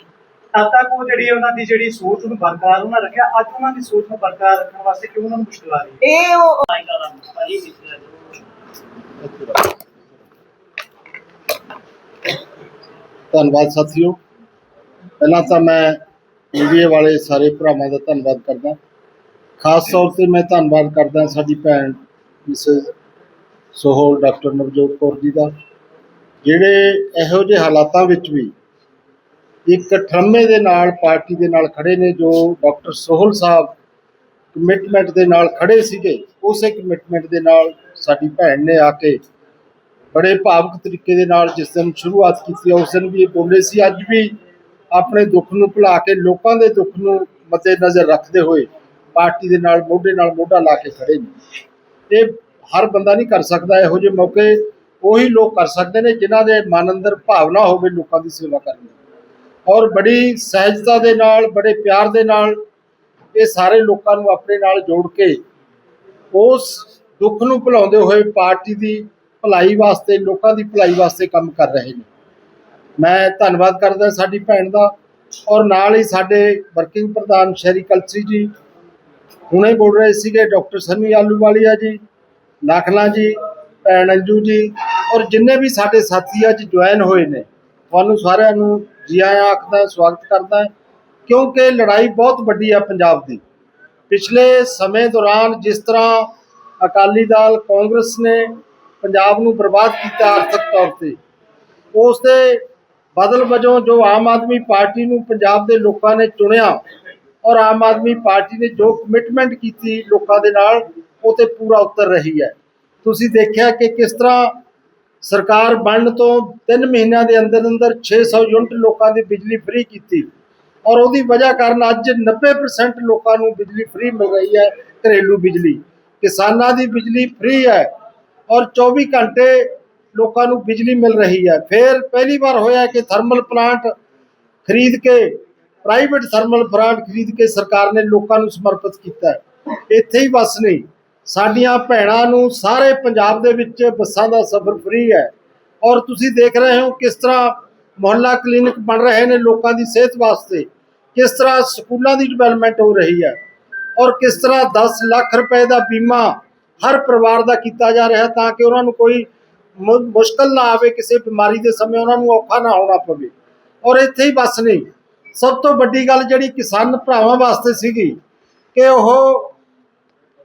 ਤਦ ਤੱਕ ਉਹ ਜਿਹੜੀ ਉਹਨਾਂ ਦੀ ਜਿਹੜੀ ਸੋਚ ਨੂੰ ਬਰਕਰਾਰ ਉਹਨਾਂ ਰੱਖਿਆ ਅੱਜ ਉਹਨਾਂ ਦੀ ਸੋਚ ਨੂੰ ਬਰਕਰਾਰ ਰੱਖਣ ਵਾਸਤੇ ਕਿਉਂ ਉਹਨਾਂ ਨੂੰ ਮੁਸ਼ਕਲ ਆ ਰਹੀ? ਹੈ ਇਹ ਉਹ ਧੰਨਵਾਦ ਸਾਥੀਓ। ਪਹਿਲਾਂ ਤਾਂ ਮੈਂ ਮੀਡੀਆ ਵਾਲੇ ਸਾਰੇ ਭਰਾਵਾਂ ਦਾ ਧੰਨਵਾਦ ਕਰਦਾ। ਖਾਸ ਤੌਰ ਤੇ ਮੈਂ ਧੰਨਵਾਦ ਕਰਦਾ ਸਾਡੀ ਭੈਣ ਮਿਸੇਸ ਸੋਹਲ ਡਾਕਟਰ ਨਵਜੋਤ ਕੌਰ ਜੀ ਦਾ, ਜਿਹੜੇ ਇਹੋ ਜਿਹੇ ਹਾਲਾਤਾਂ ਵਿੱਚ ਵੀ ਇੱਕ ਠਰਮੇ ਦੇ ਨਾਲ ਪਾਰਟੀ ਦੇ ਨਾਲ ਖੜੇ ਨੇ, ਜੋ ਡਾਕਟਰ ਸੋਹਲ ਸਾਹਿਬ ਕਮਿਟਮੈਂਟ ਦੇ ਨਾਲ ਖੜੇ ਸੀਗੇ, ਉਸੇ ਕਮਿਟਮੈਂਟ ਦੇ ਨਾਲ ਸਾਡੀ ਭੈਣ ਨੇ ਆ ਕੇ ਬੜੇ ਭਾਵਕ ਤਰੀਕੇ ਦੇ ਨਾਲ ਜਿਸ ਦਿਨ ਸ਼ੁਰੂਆਤ ਕੀਤੀ ਉਸ ਦਿਨ ਵੀ ਇਹ ਬੋਲੇ ਸੀ। ਅੱਜ ਵੀ ਆਪਣੇ ਦੁੱਖ ਨੂੰ ਭੁਲਾ ਕੇ ਲੋਕਾਂ ਦੇ ਦੁੱਖ ਨੂੰ ਮੱਦੇ ਨਜ਼ਰ ਰੱਖਦੇ ਹੋਏ ਪਾਰਟੀ ਦੇ ਨਾਲ, ਮੋਢੇ ਨਾਲ ਮੋਢਾ ਲਾ ਕੇ ਖੜੇ ਨੇ। ਇਹ ਹਰ ਬੰਦਾ ਨਹੀਂ ਕਰ ਸਕਦਾ, ਇਹੋ ਜਿਹੇ ਮੌਕੇ ਉਹੀ ਲੋਕ ਕਰ ਸਕਦੇ ਨੇ ਜਿਨ੍ਹਾਂ ਦੇ ਮਨ ਅੰਦਰ ਭਾਵਨਾ ਹੋਵੇ ਲੋਕਾਂ ਦੀ ਸੇਵਾ ਕਰਨ ਦੀ। ਔਰ ਬੜੀ ਸਹਿਜਤਾ ਦੇ ਨਾਲ, ਬੜੇ ਪਿਆਰ ਦੇ ਨਾਲ ਇਹ ਸਾਰੇ ਲੋਕਾਂ ਨੂੰ ਆਪਣੇ ਨਾਲ ਜੋੜ ਕੇ ਉਸ ਦੁੱਖ ਨੂੰ ਭੁਲਾਉਂਦੇ ਹੋਏ ਪਾਰਟੀ ਦੀ ਭਲਾਈ ਵਾਸਤੇ, ਲੋਕਾਂ ਦੀ ਭਲਾਈ ਵਾਸਤੇ ਕੰਮ ਕਰ ਰਹੇ ਨੇ। ਮੈਂ ਧੰਨਵਾਦ ਕਰਦਾ ਸਾਡੀ ਭੈਣ ਦਾ ਔਰ ਨਾਲ ਹੀ ਸਾਡੇ ਵਰਕਿੰਗ ਪ੍ਰਧਾਨ ਸ਼ਹਿਰੀ ਕਲਸੀ ਜੀ। ਹੁਣੇ ਬੋਲ ਰਹੇ ਸੀਗੇ ਡਾਕਟਰ ਸਨੀ ਆਲੂਵਾਲੀਆ ਜੀ ਨਾਖਲਾ ਜੀ, ਭੈਣ ਅੰਜੂ ਜੀ ਔਰ ਜਿੰਨੇ ਵੀ ਸਾਡੇ ਸਾਥੀ ਅੱਜ ਜੁਆਇਨ ਹੋਏ ਨੇ, ਤੁਹਾਨੂੰ ਸਾਰਿਆਂ ਨੂੰ ਜੀ ਆਇਆਂ ਆਖਦਾ ਸਵਾਗਤ ਕਰਦਾ ਕਿਉਂਕਿ ਲੜਾਈ ਬਹੁਤ ਵੱਡੀ ਆ ਪੰਜਾਬ ਦੀ। ਪਿਛਲੇ ਸਮੇਂ ਦੌਰਾਨ ਜਿਸ ਤਰ੍ਹਾਂ ਅਕਾਲੀ ਦਲ, ਕਾਂਗਰਸ ਨੇ ਪੰਜਾਬ ਨੂੰ ਬਰਬਾਦ ਕੀਤਾ ਆਰਥਿਕ ਤੌਰ ਤੇ, ਉਸ ਦੇ ਬਦਲ ਵਜੋਂ ਜੋ ਆਮ ਆਦਮੀ ਪਾਰਟੀ ਨੂੰ ਪੰਜਾਬ ਦੇ ਲੋਕਾਂ ਨੇ ਚੁਣਿਆ ਔਰ ਆਮ ਆਦਮੀ ਪਾਰਟੀ ਨੇ ਜੋ ਕਮਿਟਮੈਂਟ ਕੀਤੀ ਲੋਕਾਂ ਦੇ ਨਾਲ, ਉਹ ਤੇ ਪੂਰਾ ਉਤਰ ਰਹੀ ਹੈ। ਤੁਸੀਂ ਦੇਖਿਆ ਕਿ ਕਿਸ ਤਰ੍ਹਾਂ ਸਰਕਾਰ ਬਣਨ ਤੋਂ 3 ਮਹੀਨਿਆਂ ਦੇ ਅੰਦਰ ਅੰਦਰ 600 ਯੂਨਿਟ ਲੋਕਾਂ ਦੀ ਬਿਜਲੀ ਫ੍ਰੀ ਕੀਤੀ ਔਰ ਉਹਦੀ ਵਜ੍ਹਾ ਕਾਰਨ ਅੱਜ 90% ਲੋਕਾਂ ਨੂੰ ਬਿਜਲੀ ਫ੍ਰੀ ਮਿਲ ਰਹੀ ਹੈ, ਘਰੇਲੂ ਬਿਜਲੀ। ਕਿਸਾਨਾਂ ਦੀ ਬਿਜਲੀ ਫ੍ਰੀ ਹੈ ਔਰ 24 ਘੰਟੇ ਲੋਕਾਂ ਨੂੰ ਬਿਜਲੀ ਮਿਲ ਰਹੀ ਹੈ। ਫਿਰ ਪਹਿਲੀ ਵਾਰ ਹੋਇਆ ਕਿ ਥਰਮਲ ਪਲਾਂਟ ਖਰੀਦ ਕੇ ਪ੍ਰਾਈਵੇਟ ਥਰਮਲ ਪਲਾਂਟ ਖਰੀਦ ਕੇ ਸਰਕਾਰ ਨੇ ਲੋਕਾਂ ਨੂੰ ਸਮਰਪਿਤ ਕੀਤਾ ਇੱਥੇ ਹੀ ਬਸ ਨਹੀਂ, ਸਾਡੀਆਂ ਭੈਣਾਂ ਨੂੰ ਸਾਰੇ ਪੰਜਾਬ ਦੇ ਵਿੱਚ ਬੱਸਾਂ ਦਾ ਸਫ਼ਰ ਫ੍ਰੀ ਹੈ। ਔਰ ਤੁਸੀਂ ਦੇਖ ਰਹੇ ਹੋ ਕਿਸ ਤਰ੍ਹਾਂ ਮੁਹੱਲਾ ਕਲੀਨਿਕ ਬਣ ਰਹੇ ਨੇ ਲੋਕਾਂ ਦੀ ਸਿਹਤ ਵਾਸਤੇ, ਕਿਸ ਤਰ੍ਹਾਂ ਸਕੂਲਾਂ ਦੀ ਡਿਵੈਲਪਮੈਂਟ ਹੋ ਰਹੀ ਹੈ। ਔਰ ਕਿਸ ਤਰ੍ਹਾਂ 10 ਲੱਖ ਰੁਪਏ ਦਾ ਬੀਮਾ ਹਰ ਪਰਿਵਾਰ ਦਾ ਕੀਤਾ ਜਾ ਰਿਹਾ ਤਾਂ ਕਿ ਉਹਨਾਂ ਨੂੰ ਕੋਈ ਮੁਸ਼ਕਲ ਨਾ ਆਵੇ ਕਿਸੇ ਬਿਮਾਰੀ ਦੇ ਸਮੇਂ ਉਹਨਾਂ ਨੂੰ ਔਖਾ ਨਾ ਹੋਣਾ ਪਵੇ। ਔਰ ਇੱਥੇ ਹੀ ਬਸ ਨਹੀਂ। ਸਭ ਤੋਂ ਵੱਡੀ ਗੱਲ ਜਿਹੜੀ ਕਿਸਾਨ ਭਰਾਵਾਂ ਵਾਸਤੇ ਸੀਗੀ ਕਿ ਉਹ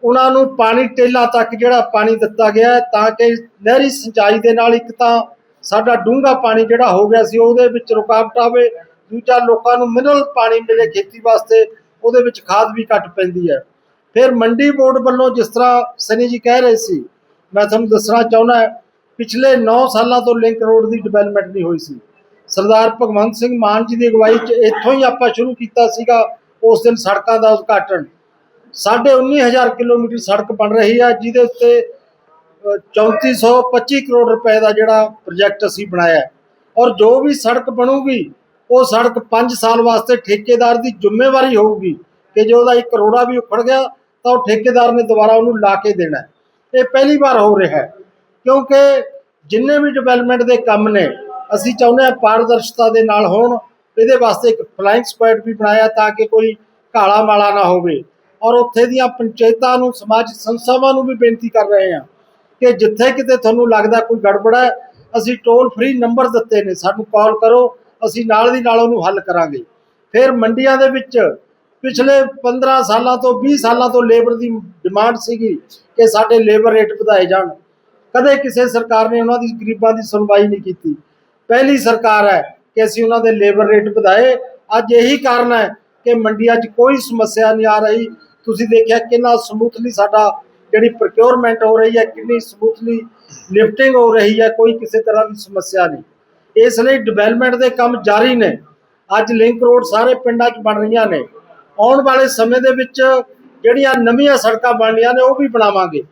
ਉਹਨਾਂ ਨੂੰ ਪਾਣੀ ਟੇਲਾ ਤੱਕ ਜਿਹੜਾ ਪਾਣੀ ਦਿੱਤਾ ਗਿਆ ਤਾਂ ਕਿ ਨਹਿਰੀ ਸਿੰਚਾਈ ਦੇ ਨਾਲ ਇੱਕ ਤਾਂ ਸਾਡਾ ਡੂੰਘਾ ਪਾਣੀ ਜਿਹੜਾ ਹੋ ਗਿਆ ਸੀ ਉਹਦੇ ਵਿੱਚ ਰੁਕਾਵਟ ਆਵੇ, ਦੂਜਾ ਲੋਕਾਂ ਨੂੰ ਮਿਨਰਲ ਪਾਣੀ ਮਿਲੇ ਖੇਤੀ ਵਾਸਤੇ, ਉਹਦੇ ਵਿੱਚ ਖਾਦ ਵੀ ਘੱਟ ਪੈਂਦੀ ਹੈ। ਫਿਰ ਮੰਡੀ ਬੋਰਡ ਵੱਲੋਂ ਜਿਸ ਤਰ੍ਹਾਂ ਸਨੀ ਜੀ ਕਹਿ ਰਹੇ ਸੀ, ਮੈਂ ਤੁਹਾਨੂੰ ਦੱਸਣਾ ਚਾਹੁੰਦਾ ਪਿਛਲੇ 9 ਸਾਲਾਂ ਤੋਂ ਲਿੰਕ ਰੋਡ ਦੀ ਡਿਵੈਲਪਮੈਂਟ ਨਹੀਂ ਹੋਈ ਸੀ। ਸਰਦਾਰ ਭਗਵੰਤ ਸਿੰਘ ਮਾਨ ਜੀ ਦੀ ਅਗਵਾਈ 'ਚ ਇੱਥੋਂ ਹੀ ਆਪਾਂ ਸ਼ੁਰੂ ਕੀਤਾ ਸੀਗਾ ਉਸ ਦਿਨ ਸੜਕਾਂ ਦਾ ਉਦਘਾਟਨ। ਸਾਢੇ 19000 ਕਿਲੋਮੀਟਰ ਸੜਕ ਬਣ ਰਹੀ ਹੈ ਜਿਹਦੇ ਉੱਤੇ ਅ, 3425 ਕਰੋੜ ਰੁਪਏ ਦਾ ਜਿਹੜਾ ਪ੍ਰੋਜੈਕਟ ਅਸੀਂ ਬਣਾਇਆ। ਔਰ ਜੋ ਵੀ ਸੜਕ ਬਣੂਗੀ ਉਹ ਸੜਕ 5 ਸਾਲ ਵਾਸਤੇ ਠੇਕੇਦਾਰ ਦੀ ਜ਼ਿੰਮੇਵਾਰੀ ਹੋਊਗੀ ਕਿ ਜੇ ਉਹਦਾ 1 ਕਰੋੜਾ ਵੀ ਉਖੜ ਗਿਆ ਤਾਂ ਉਹ ਠੇਕੇਦਾਰ ਨੇ ਦੁਬਾਰਾ ਉਹਨੂੰ ਲਾ ਕੇ ਦੇਣਾ। ਇਹ ਪਹਿਲੀ ਵਾਰ ਹੋ ਰਿਹਾ ਹੈ। ਕਿਉਂਕਿ ਜਿੰਨੇ ਵੀ ਡਿਵੈਲਪਮੈਂਟ ਦੇ ਕੰਮ ਨੇ, ਅਸੀਂ ਚਾਹੁੰਦੇ ਹਾਂ ਪਾਰਦਰਸ਼ਤਾ ਦੇ ਨਾਲ ਹੋਣ, ਇਹਦੇ ਵਾਸਤੇ ਇੱਕ ਫਲਾਈਂਗ ਸਕੁਐਡ ਵੀ ਬਣਾਇਆ ਤਾਂ ਕਿ ਕੋਈ ਕਾਲਾ ਮਾਲਾ ਨਾ ਹੋਵੇ। ਔਰ ਉੱਥੇ ਦੀਆਂ ਪੰਚਾਇਤਾਂ ਨੂੰ, ਸਮਾਜ ਸੰਸਥਾਵਾਂ ਨੂੰ ਵੀ ਬੇਨਤੀ ਕਰ ਰਹੇ ਹਾਂ ਕਿ ਜਿੱਥੇ ਕਿਤੇ ਤੁਹਾਨੂੰ ਲੱਗਦਾ ਕੋਈ ਗੜਬੜ ਹੈ, ਅਸੀਂ ਟੋਲ ਫ੍ਰੀ ਨੰਬਰ ਦਿੱਤੇ ਨੇ, ਸਾਨੂੰ ਕਾਲ ਕਰੋ, ਅਸੀਂ ਨਾਲ ਦੀ ਨਾਲ ਉਹਨੂੰ ਹੱਲ ਕਰਾਂਗੇ। ਫਿਰ ਮੰਡੀਆਂ ਦੇ ਵਿੱਚ ਪਿਛਲੇ 15 ਸਾਲਾਂ ਤੋਂ 20 ਸਾਲਾਂ ਤੋਂ ਲੇਬਰ ਦੀ ਡਿਮਾਂਡ ਸੀਗੀ ਕਿ ਸਾਡੇ ਲੇਬਰ ਰੇਟ ਵਧਾਏ ਜਾਣ। ਕਦੇ ਕਿਸੇ ਸਰਕਾਰ ਨੇ ਉਹਨਾਂ ਦੀ ਗਰੀਬਾਂ ਦੀ ਸੁਣਵਾਈ ਨਹੀਂ ਕੀਤੀ। ਪਹਿਲੀ ਸਰਕਾਰ ਹੈ ਕਿ ਅਸੀਂ ਉਹਨਾਂ ਦੇ ਲੇਬਰ ਰੇਟ ਵਧਾਏ। ਅੱਜ ਇਹੀ ਕਾਰਨ ਹੈ ਕਿ ਮੰਡੀਆਂ 'ਚ ਕੋਈ ਸਮੱਸਿਆ ਨਹੀਂ ਆ ਰਹੀ। ਤੁਸੀਂ ਦੇਖਿਆ ਕਿੰਨਾ ਸਮੂਥਲੀ ਸਾਡਾ ਜਿਹੜੀ ਪ੍ਰੋਕਿਉਰਮੈਂਟ ਹੋ ਰਹੀ ਹੈ, ਕਿੰਨੀ ਸਮੂਥਲੀ ਲਿਫਟਿੰਗ ਹੋ ਰਹੀ ਹੈ, ਕੋਈ ਕਿਸੇ ਤਰ੍ਹਾਂ ਦੀ ਸਮੱਸਿਆ ਨਹੀਂ। ਇਸ ਲਈ ਡਿਵੈਲਪਮੈਂਟ ਦੇ ਕੰਮ ਜਾਰੀ ਨੇ। ਅੱਜ ਲਿੰਕ ਰੋਡ ਸਾਰੇ ਪਿੰਡਾਂ 'ਚ ਬਣ ਰਹੀਆਂ ਨੇ। ਆਉਣ ਵਾਲੇ ਸਮੇਂ ਦੇ ਵਿੱਚ ਜਿਹੜੀਆਂ ਨਵੀਆਂ ਸੜਕਾਂ ਬਣਨੀਆਂ ਨੇ, ਉਹ ਵੀ ਬਣਾਵਾਂਗੇ।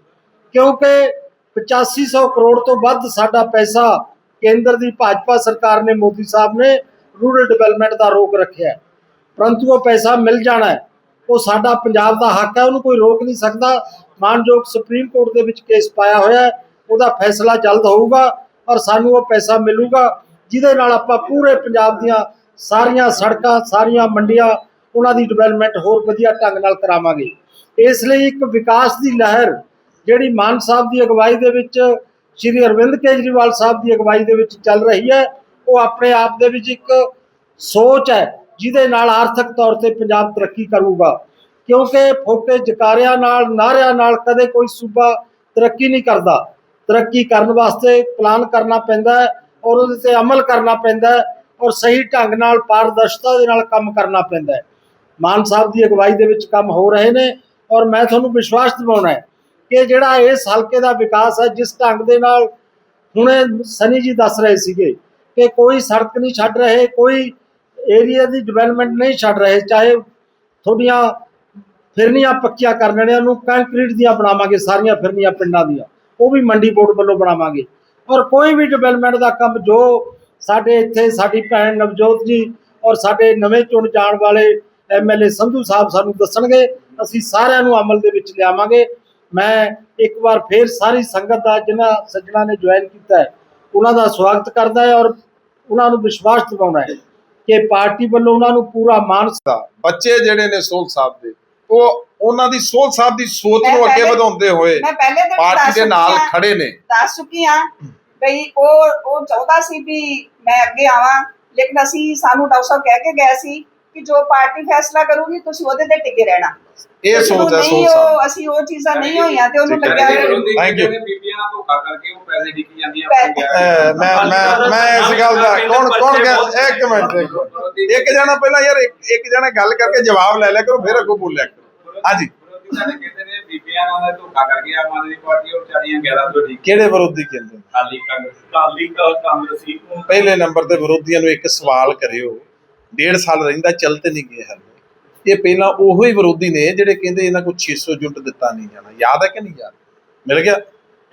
ਕਿਉਂਕਿ 8500 ਕਰੋੜ ਤੋਂ ਵੱਧ ਸਾਡਾ ਪੈਸਾ ਕੇਂਦਰ ਦੀ ਭਾਜਪਾ ਸਰਕਾਰ ਨੇ, ਮੋਦੀ ਸਾਹਿਬ ਨੇ ਰੂਰਲ ਡਿਵੈਲਪਮੈਂਟ ਦਾ ਰੋਕ ਰੱਖਿਆ ਹੈ। ਪਰੰਤੂ ਉਹ ਪੈਸਾ ਮਿਲ ਜਾਣਾ ਹੈ। ਉਹ ਸਾਡਾ ਪੰਜਾਬ ਦਾ ਹੱਕ ਹੈ, ਉਹਨੂੰ ਕੋਈ ਰੋਕ ਨਹੀਂ ਸਕਦਾ। ਮਾਨਯੋਗ ਸੁਪਰੀਮ ਕੋਰਟ ਦੇ ਵਿੱਚ ਕੇਸ ਪਾਇਆ ਹੋਇਆ ਹੈ, ਉਹਦਾ ਫੈਸਲਾ ਜਲਦ ਹੋਊਗਾ ਔਰ ਸਾਨੂੰ ਉਹ ਪੈਸਾ ਮਿਲੂਗਾ, ਜਿਹਦੇ ਨਾਲ ਆਪਾਂ ਪੂਰੇ ਪੰਜਾਬ ਦੀਆਂ ਸਾਰੀਆਂ ਸੜਕਾਂ, ਸਾਰੀਆਂ ਮੰਡੀਆਂ, ਉਹਨਾਂ ਦੀ ਡਿਵੈਲਪਮੈਂਟ ਹੋਰ ਵਧੀਆ ਢੰਗ ਨਾਲ ਕਰਾਵਾਂਗੇ। ਇਸ ਲਈ ਇੱਕ ਵਿਕਾਸ ਦੀ ਲਹਿਰ ਜਿਹੜੀ ਮਾਨ ਸਾਹਿਬ ਦੀ ਅਗਵਾਈ ਦੇ ਵਿੱਚ, ਸ਼੍ਰੀ ਅਰਵਿੰਦ ਕੇਜਰੀਵਾਲ ਸਾਹਿਬ ਦੀ ਅਗਵਾਈ ਦੇ ਵਿੱਚ ਚੱਲ ਰਹੀ ਹੈ, ਉਹ ਆਪਣੇ ਆਪ ਦੇ ਵਿੱਚ ਇੱਕ ਸੋਚ ਹੈ, ਜਿਹਦੇ ਨਾਲ ਆਰਥਿਕ ਤੌਰ ਤੇ ਪੰਜਾਬ ਤਰੱਕੀ ਕਰੂਗਾ। ਕਿਉਂਕਿ ਫੋਕੇ ਜਕਾਰਿਆਂ ਨਾਲ ਨਾਰਿਆਂ ਨਾਲ ਕਦੇ ਕੋਈ ਸੂਬਾ ਤਰੱਕੀ ਨਹੀਂ ਕਰਦਾ। ਤਰੱਕੀ ਕਰਨ ਵਾਸਤੇ ਪਲਾਨ ਕਰਨਾ ਪੈਂਦਾ ਹੈ ਔਰ ਉਹਦੇ ਤੇ ਅਮਲ ਕਰਨਾ ਪੈਂਦਾ ਹੈ ਔਰ ਸਹੀ ਢੰਗ ਨਾਲ ਪਾਰਦਰਸ਼ਤਾ ਦੇ ਨਾਲ ਕੰਮ ਕਰਨਾ ਪੈਂਦਾ ਹੈ। ਮਾਨ ਸਾਹਿਬ ਦੀ ਅਗਵਾਈ ਦੇ ਵਿੱਚ ਕੰਮ ਹੋ ਰਹੇ ਨੇ ਔਰ ਮੈਂ ਤੁਹਾਨੂੰ ਵਿਸ਼ਵਾਸ ਦਿਵਾਉਣਾ ਹੈ ਕਿ ਜਿਹੜਾ ਇਸ ਹਲਕੇ ਦਾ ਵਿਕਾਸ ਹੈ, ਜਿਸ ਢੰਗ ਦੇ ਨਾਲ ਹੁਣੇ ਸਨੀ ਜੀ ਦੱਸ ਰਹੇ ਸੀਗੇ ਕਿ ਕੋਈ ਸੜਕ ਨਹੀਂ ਛੱਡ ਰਹੇ, ਕੋਈ ਏਰੀਆ ਦੀ ਡਿਵੈਲਪਮੈਂਟ ਨਹੀਂ ਛੱਡ ਰਹੇ, ਚਾਹੇ ਤੁਹਾਡੀਆਂ ਫਿਰਨੀਆਂ ਪੱਕੀਆਂ ਕਰ ਲੈਣੀਆਂ ਨੂੰ ਕੰਕਰੀਟ ਦੀਆਂ ਬਣਾਵਾਂਗੇ, ਸਾਰੀਆਂ ਫਿਰਨੀਆਂ ਪਿੰਡਾਂ ਦੀਆਂ, ਉਹ ਵੀ ਮੰਡੀ ਬੋਰਡ ਵੱਲੋਂ ਬਣਾਵਾਂਗੇ। ਔਰ ਕੋਈ ਵੀ ਡਿਵੈਲਪਮੈਂਟ ਦਾ ਕੰਮ ਜੋ ਸਾਡੇ ਇੱਥੇ ਸਾਡੀ ਭੈਣ ਨਵਜੋਤ ਜੀ ਔਰ ਸਾਡੇ ਨਵੇਂ ਚੁਣ ਜਾਣ ਵਾਲੇ ਐਮਐਲਏ ਸੰਧੂ ਸਾਹਿਬ ਸਾਨੂੰ ਦੱਸਣਗੇ, ਅਸੀਂ ਸਾਰਿਆਂ ਨੂੰ ਅਮਲ ਦੇ ਵਿੱਚ ਲਿਆਵਾਂਗੇ। ਮੈਂ ਇੱਕ ਵਾਰ ਫੇਰ ਸਾਰੀ ਸੰਗਤ ਦਾ ਜਿਨ੍ਹਾਂ ਸੱਜਣਾ ਨੇ ਜੁਆਇਨ ਕੀਤਾ ਹੈ ਉਹਨਾਂ ਦਾ ਸਵਾਗਤ ਕਰਦਾ ਹੈ ਔਰ ਉਹਨਾਂ ਨੂੰ ਵਿਸ਼ਵਾਸ ਦਿਵਾਉਣਾ ਹੈ ਕਿ ਪਾਰਟੀ ਵੱਲੋਂ ਉਹਨਾਂ ਨੂੰ ਪੂਰਾ ਮਾਨ ਦਾ ਬੱਚੇ ਜਿਹੜੇ ਨੇ ਸੋਲ ਸਾਹਿਬ ਦੇ ਉਹ ਉਹਨਾਂ ਦੀ ਸੋਲ ਸਾਹਿਬ ਦੀ ਸੋਚ ਮੈਂ ਨੂੰ ਅੱਗੇ ਵਧਾਉਂਦੇ ਹੋਏ ਮੈਂ ਪਹਿਲੇ ਦਿਨ ਪਾਰਟੀ ਦੇ ਨਾਲ ਖੜੇ ਨੇ। ਦੱਸ ਚੁੱਕੀ ਹਾਂ ਬਈ ਉਹ ਉਹ ਚਾਹੁੰਦਾ ਸੀ ਵੀ ਮੈਂ ਅੱਗੇ ਆਵਾਂ ਲੇਕਿਨ ਅਸੀਂ ਸਾਨੂੰ ਡਾਕਟਰ ਸਾਹਿਬ ਕਹਿ ਕੇ ਗਏ ਸੀ ਕਿ ਜੋ ਪਾਰਟੀ ਫੈਸਲਾ ਕਰੂਗੀ ਤੁਸੀਂ ਉਹਦੇ ਤੇ ਟਿਕੇ ਰਹਿਣਾ। ਇਹ ਸੋਚ ਹੈ ਉਹ ਸਾਹਿਬ ਅਸੀਂ ਉਹ ਚੀਜ਼ਾਂ ਨਹੀਂ ਹੋਈਆਂ ਤੇ ਉਹਨੂੰ। ਲੱਗਿਆ. ਬੀਬੀਆਂ ਕਰਕੇ ਉਹ ਪੈਸੇ ਜਾਂਦੀਆਂ ਆਪਣੇ ਅਹ ਮੈਂ ਮੈਂ ਮੈਂ ਇਸ ਗੱਲ ਦਾ ਕੌਣ ਕੌਣ ਕਹਿ ਇੱਕ ਮਿੰਟ ਇੱਕ ਮਿੰਟ। ਇੱਕ ਜਣਾ ਪਹਿਲਾਂ ਯਾਰ ਇੱਕ ਇੱਕ ਜਣਾ ਗੱਲ ਕਰਕੇ ਜਵਾਬ ਲੈ ਲਿਆ ਕਰੋ ਫਿਰ ਅੱਗੋਂ ਬੋਲਿਆ ਕਰੋ। ਹਾਂਜੀ। ਵਿਰੋਧੀ ਸਾਡੇ ਕਹਿੰਦੇ ਨੇ ਬੀਬੀਆਂ ਨਾਲ ਧੋਖਾ ਕਰਕੇ ਆਮ ਆਦਮੀ ਪਾਰਟੀ ਉਹ ਵਿਚਾਰੀਆਂ 1100 ਡਿੱਕੀ ਕਿਹੜੇ ਵਿਰੋਧੀ ਕਹਿੰਦੇ ਨੇ? ਖਾਲੀ ਕਾਂਗਰਸ ਕਾਲੀ ਕਾ ਕਾਂਗਰਸੀ। ਪਹਿਲੇ ਨੰਬਰ ਤੇ ਵਿਰੋਧੀਆਂ ਨੂੰ ਇੱਕ ਸਵਾਲ ਕਰਿਓ। ਡੇਢ ਸਾਲ ਰਹਿੰਦਾ ਚੱਲ ਤੇ ਨਹੀਂ ਗਏ ਹਲੇ ਇਹ ਪਹਿਲਾਂ ਉਹੋ ਹੀ ਵਿਰੋਧੀ ਨੇ ਜਿਹੜੇ ਕਹਿੰਦੇ ਇਹਨਾਂ ਕੋਲ 600 ਯੂਨਿਟ ਦਿੱਤਾ ਨਹੀਂ ਜਾਣਾ। ਯਾਦ ਹੈ ਕਿ ਨਹੀਂ ਯਾਦ? ਮਿਲ ਗਿਆ?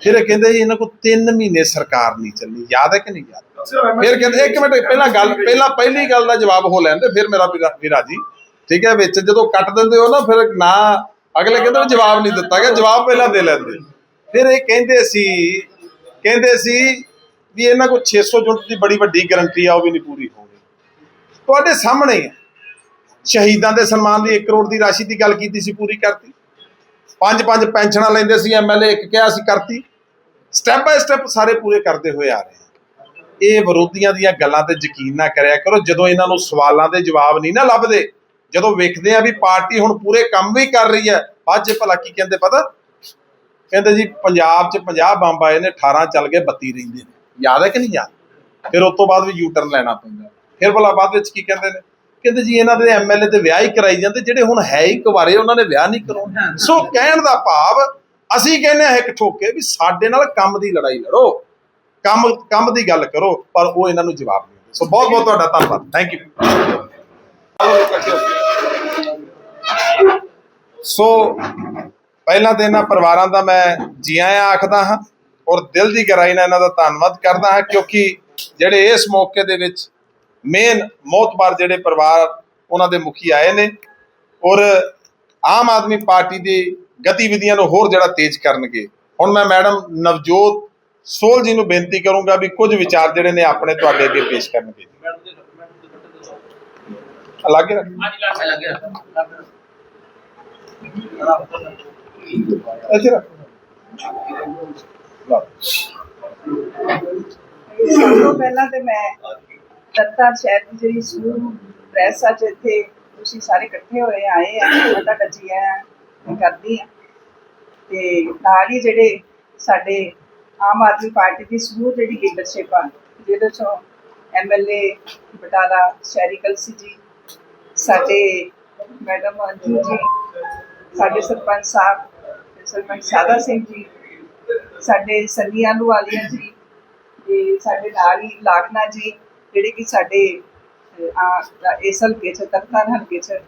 ਫਿਰ ਇਹ ਕਹਿੰਦੇ ਇਹਨਾਂ ਕੋਲ 3 ਮਹੀਨੇ ਸਰਕਾਰ ਨਹੀਂ ਚੱਲੀ ਯਾਦ ਹੈ ਕਿ ਨਹੀਂ ਯਾਦ? ਫਿਰ ਕਹਿੰਦੇ ਇੱਕ ਮਿੰਟ ਪਹਿਲਾਂ ਗੱਲ ਪਹਿਲਾਂ ਪਹਿਲੀ ਗੱਲ ਦਾ ਜਵਾਬ ਹੋ ਲੈਂਦੇ ਫਿਰ ਮੇਰਾ ਵੀਰਾ ਵੀਰਾ ਜੀ। ਠੀਕ ਹੈ ਵਿੱਚ ਜਦੋਂ ਕੱਟ ਦਿੰਦੇ ਹੋ ਨਾ ਫਿਰ ਨਾ ਅਗਲੇ ਕਹਿੰਦੇ ਵੀ ਜਵਾਬ ਨਹੀਂ ਦਿੱਤਾ ਗਿਆ ਜਵਾਬ ਪਹਿਲਾਂ ਦੇ ਲੈਂਦੇ। ਫਿਰ ਇਹ ਕਹਿੰਦੇ ਸੀ ਕਹਿੰਦੇ ਸੀ ਵੀ ਇਹਨਾਂ ਕੋਲ 600 ਯੂਨਿਟ ਦੀ ਬੜੀ ਵੱਡੀ ਗਾਰੰਟੀ ਆ ਉਹ ਵੀ ਨਹੀਂ ਪੂਰੀ ਹੋਣੀ ਤੁਹਾਡੇ ਸਾਹਮਣੇ ਹੈ ਸ਼ਹੀਦਾਂ ਦੇ ਸਨਮਾਨ ਲਈ 1 ਕਰੋੜ ਦੀ ਰਾਸ਼ੀ ਦੀ ਗੱਲ ਕੀਤੀ ਸੀ, ਪੂਰੀ ਕਰਤੀ। ਪੰਜ ਪੰਜ ਪੈਨਸ਼ਨਾਂ ਲੈਂਦੇ ਸੀ ਐਮਐਲਏ ਇੱਕ ਕਿਹਾ ਸੀ, ਕਰਤੀ। ਸਟੈਪ ਬਾਏ ਸਟੈਪ ਸਾਰੇ ਪੂਰੇ ਕਰਦੇ ਹੋਏ ਆ ਰਹੇ ਇਹ ਵਿਰੋਧੀਆਂ ਦੀਆਂ ਗੱਲਾਂ ਤੇ ਯਕੀਨ ਨਾ ਕਰਿਆ ਕਰੋ, ਜਦੋਂ ਇਹਨਾਂ ਨੂੰ ਸਵਾਲਾਂ ਦੇ ਜਵਾਬ ਨਹੀਂ ਨਾ ਲੱਭਦੇ, ਜਦੋਂ ਵੇਖਦੇ ਆ ਵੀ ਪਾਰਟੀ ਹੁਣ ਪੂਰੇ ਕੰਮ ਵੀ ਕਰ ਰਹੀ ਹੈ, ਬਾਅਦ ਚ ਭਲਾ ਕੀ ਕਹਿੰਦੇ ਪਤਾ? ਕਹਿੰਦੇ ਜੀ, ਪੰਜਾਬ 'ਚ 50 ਬੰਬ ਆਏ ਨੇ 18 ਚੱਲ ਗਏ 32 ਰਹਿੰਦੇ ਨੇ। ਯਾਦ ਹੈ ਕਿ ਨਹੀਂ ਯਾਦ? ਫਿਰ ਉਸ ਤੋਂ ਬਾਅਦ ਵੀ ਯੂ ਟਰਨ ਲੈਣਾ ਪੈਂਦਾ। ਫਿਰ ਭਲਾ ਬਾਅਦ ਵਿੱਚ ਕੀ ਕਹਿੰਦੇ ਨੇ? ਕਹਿੰਦੇ ਜੀ ਇਹਨਾਂ ਦੇ ਐਮਐਲਏ ਤੇ ਵਿਆਹ ਹੀ ਕਰਾਈ ਜਾਂਦੇ ਜਿਹੜੇ ਹੁਣ ਹੈ ਹੀ ਕੁਵਾਰੇ ਉਹਨਾਂ ਨੇ ਵਿਆਹ ਨਹੀਂ ਕਰਾਉਣੇ। ਸੋ ਕਹਿਣ ਦਾ ਭਾਵ ਅਸੀਂ ਕਹਿੰਦੇ ਆ ਇੱਕ ਠੋਕੇ ਵੀ ਸਾਡੇ ਨਾਲ ਕੰਮ ਦੀ ਲੜਾਈ ਲੜੋ। ਕੰਮ ਕੰਮ ਦੀ ਗੱਲ ਕਰੋ ਪਰ ਉਹ ਇਹਨਾਂ ਨੂੰ ਜਵਾਬ ਨਹੀਂ ਦਿੰਦੇ। ਸੋ ਬਹੁਤ ਬਹੁਤ ਤੁਹਾਡਾ ਧੰਨਵਾਦ। ਥੈਂਕ ਯੂ ਸੋ ਪਹਿਲਾਂ ਤੇ ਇਹਨਾਂ ਪਰਿਵਾਰਾਂ ਦਾ ਮੈਂ ਜੀ ਆਇਆਂ ਆਖਦਾ ਹਾਂ ਔਰ ਦਿਲ ਦੀ ਗਹਿਰਾਈ ਨਾਲ ਇਹਨਾਂ ਦਾ ਧੰਨਵਾਦ ਕਰਦਾ ਹਾਂ ਕਿਉਂਕਿ ਜਿਹੜੇ ਇਸ ਮੌਕੇ ਦੇ ਵਿੱਚ ਮੇਨ ਮੋਤਬਾਰ ਜਿਹੜੇ ਪਰਿਵਾਰ ਉਹਨਾਂ ਦੇ ਮੁਖੀ ਆਏ ਨੇ ਔਰ ਆਮ ਆਦਮੀ ਪਾਰਟੀ ਦੀ ਗਤੀਵਿਧੀਆਂ ਨੂੰ ਹੋਰ ਜਿਹੜਾ ਤੇਜ਼ ਕਰਨਗੇ। ਹੁਣ ਮੈਂ ਮੈਡਮ ਨਵਜੋਤ ਸੋਲ ਜੀ ਨੂੰ ਬੇਨਤੀ ਕਰੂੰਗਾ ਵੀ ਕੁਝ ਵਿਚਾਰ ਜਿਹੜੇ ਨੇ ਆਪਣੇ ਤੁਹਾਡੇ ਅੱਗੇ ਪੇਸ਼ ਕਰਨਗੇ। ਅਲੱਗ ਰੱਖ। ਰੱਖ। ਲਓ। ਪਹਿਲਾਂ ਤੇ ਮੈਂ ਦੱਤਾ ਸ਼ਹਿਰ ਦੀ ਜਿਹੜੀ ਸੂ ਪ੍ਰੈਸ ਅੱਜ ਇੱਥੇ ਤੁਸੀਂ ਸਾਰੇ ਇਕੱਠੇ ਹੋਏ ਆਏ ਆ ਮੈਂ ਤੁਹਾਡਾ ਜੀ ਆਇਆਂ ਕਰਦੀ ਆ। ਤੇ ਨਾਲ ਹੀ ਜਿਹੜੇ ਸਾਡੇ ਆਮ ਆਦਮੀ ਪਾਰਟੀ ਦੀ ਸਮੂਹ ਜਿਹੜੀ ਲੀਡਰਸ਼ਿਪ ਆ, ਜਿਹਦੇ ਚੋਂ ਐਮਐਲਏ ਬਟਾਲਾ ਸ਼ਹਿਰੀ ਕਲਸੀ ਜੀ, ਸਾਡੇ ਮੈਡਮ ਅੰਜੂ ਜੀ, ਸਾਡੇ ਸਰਪੰਚ ਸਾਹਿਬ, ਸਰਪੰਚ ਸਾਦਾ ਸਿੰਘ ਜੀ, ਸਾਡੇ ਸੰਨੀ ਆਲੂ ਵਾਲੀਆ ਜੀ, ਤੇ ਸਾਡੇ ਨਾਲ ਹੀ ਲਾਖਨਾ ਜੀ ਜਿਹੜੇ ਕਿ ਸਾਡੇ ਇਸ ਹਲਕੇ ਚ ਤਰਤਾਨ ਹਲਕੇ ਚ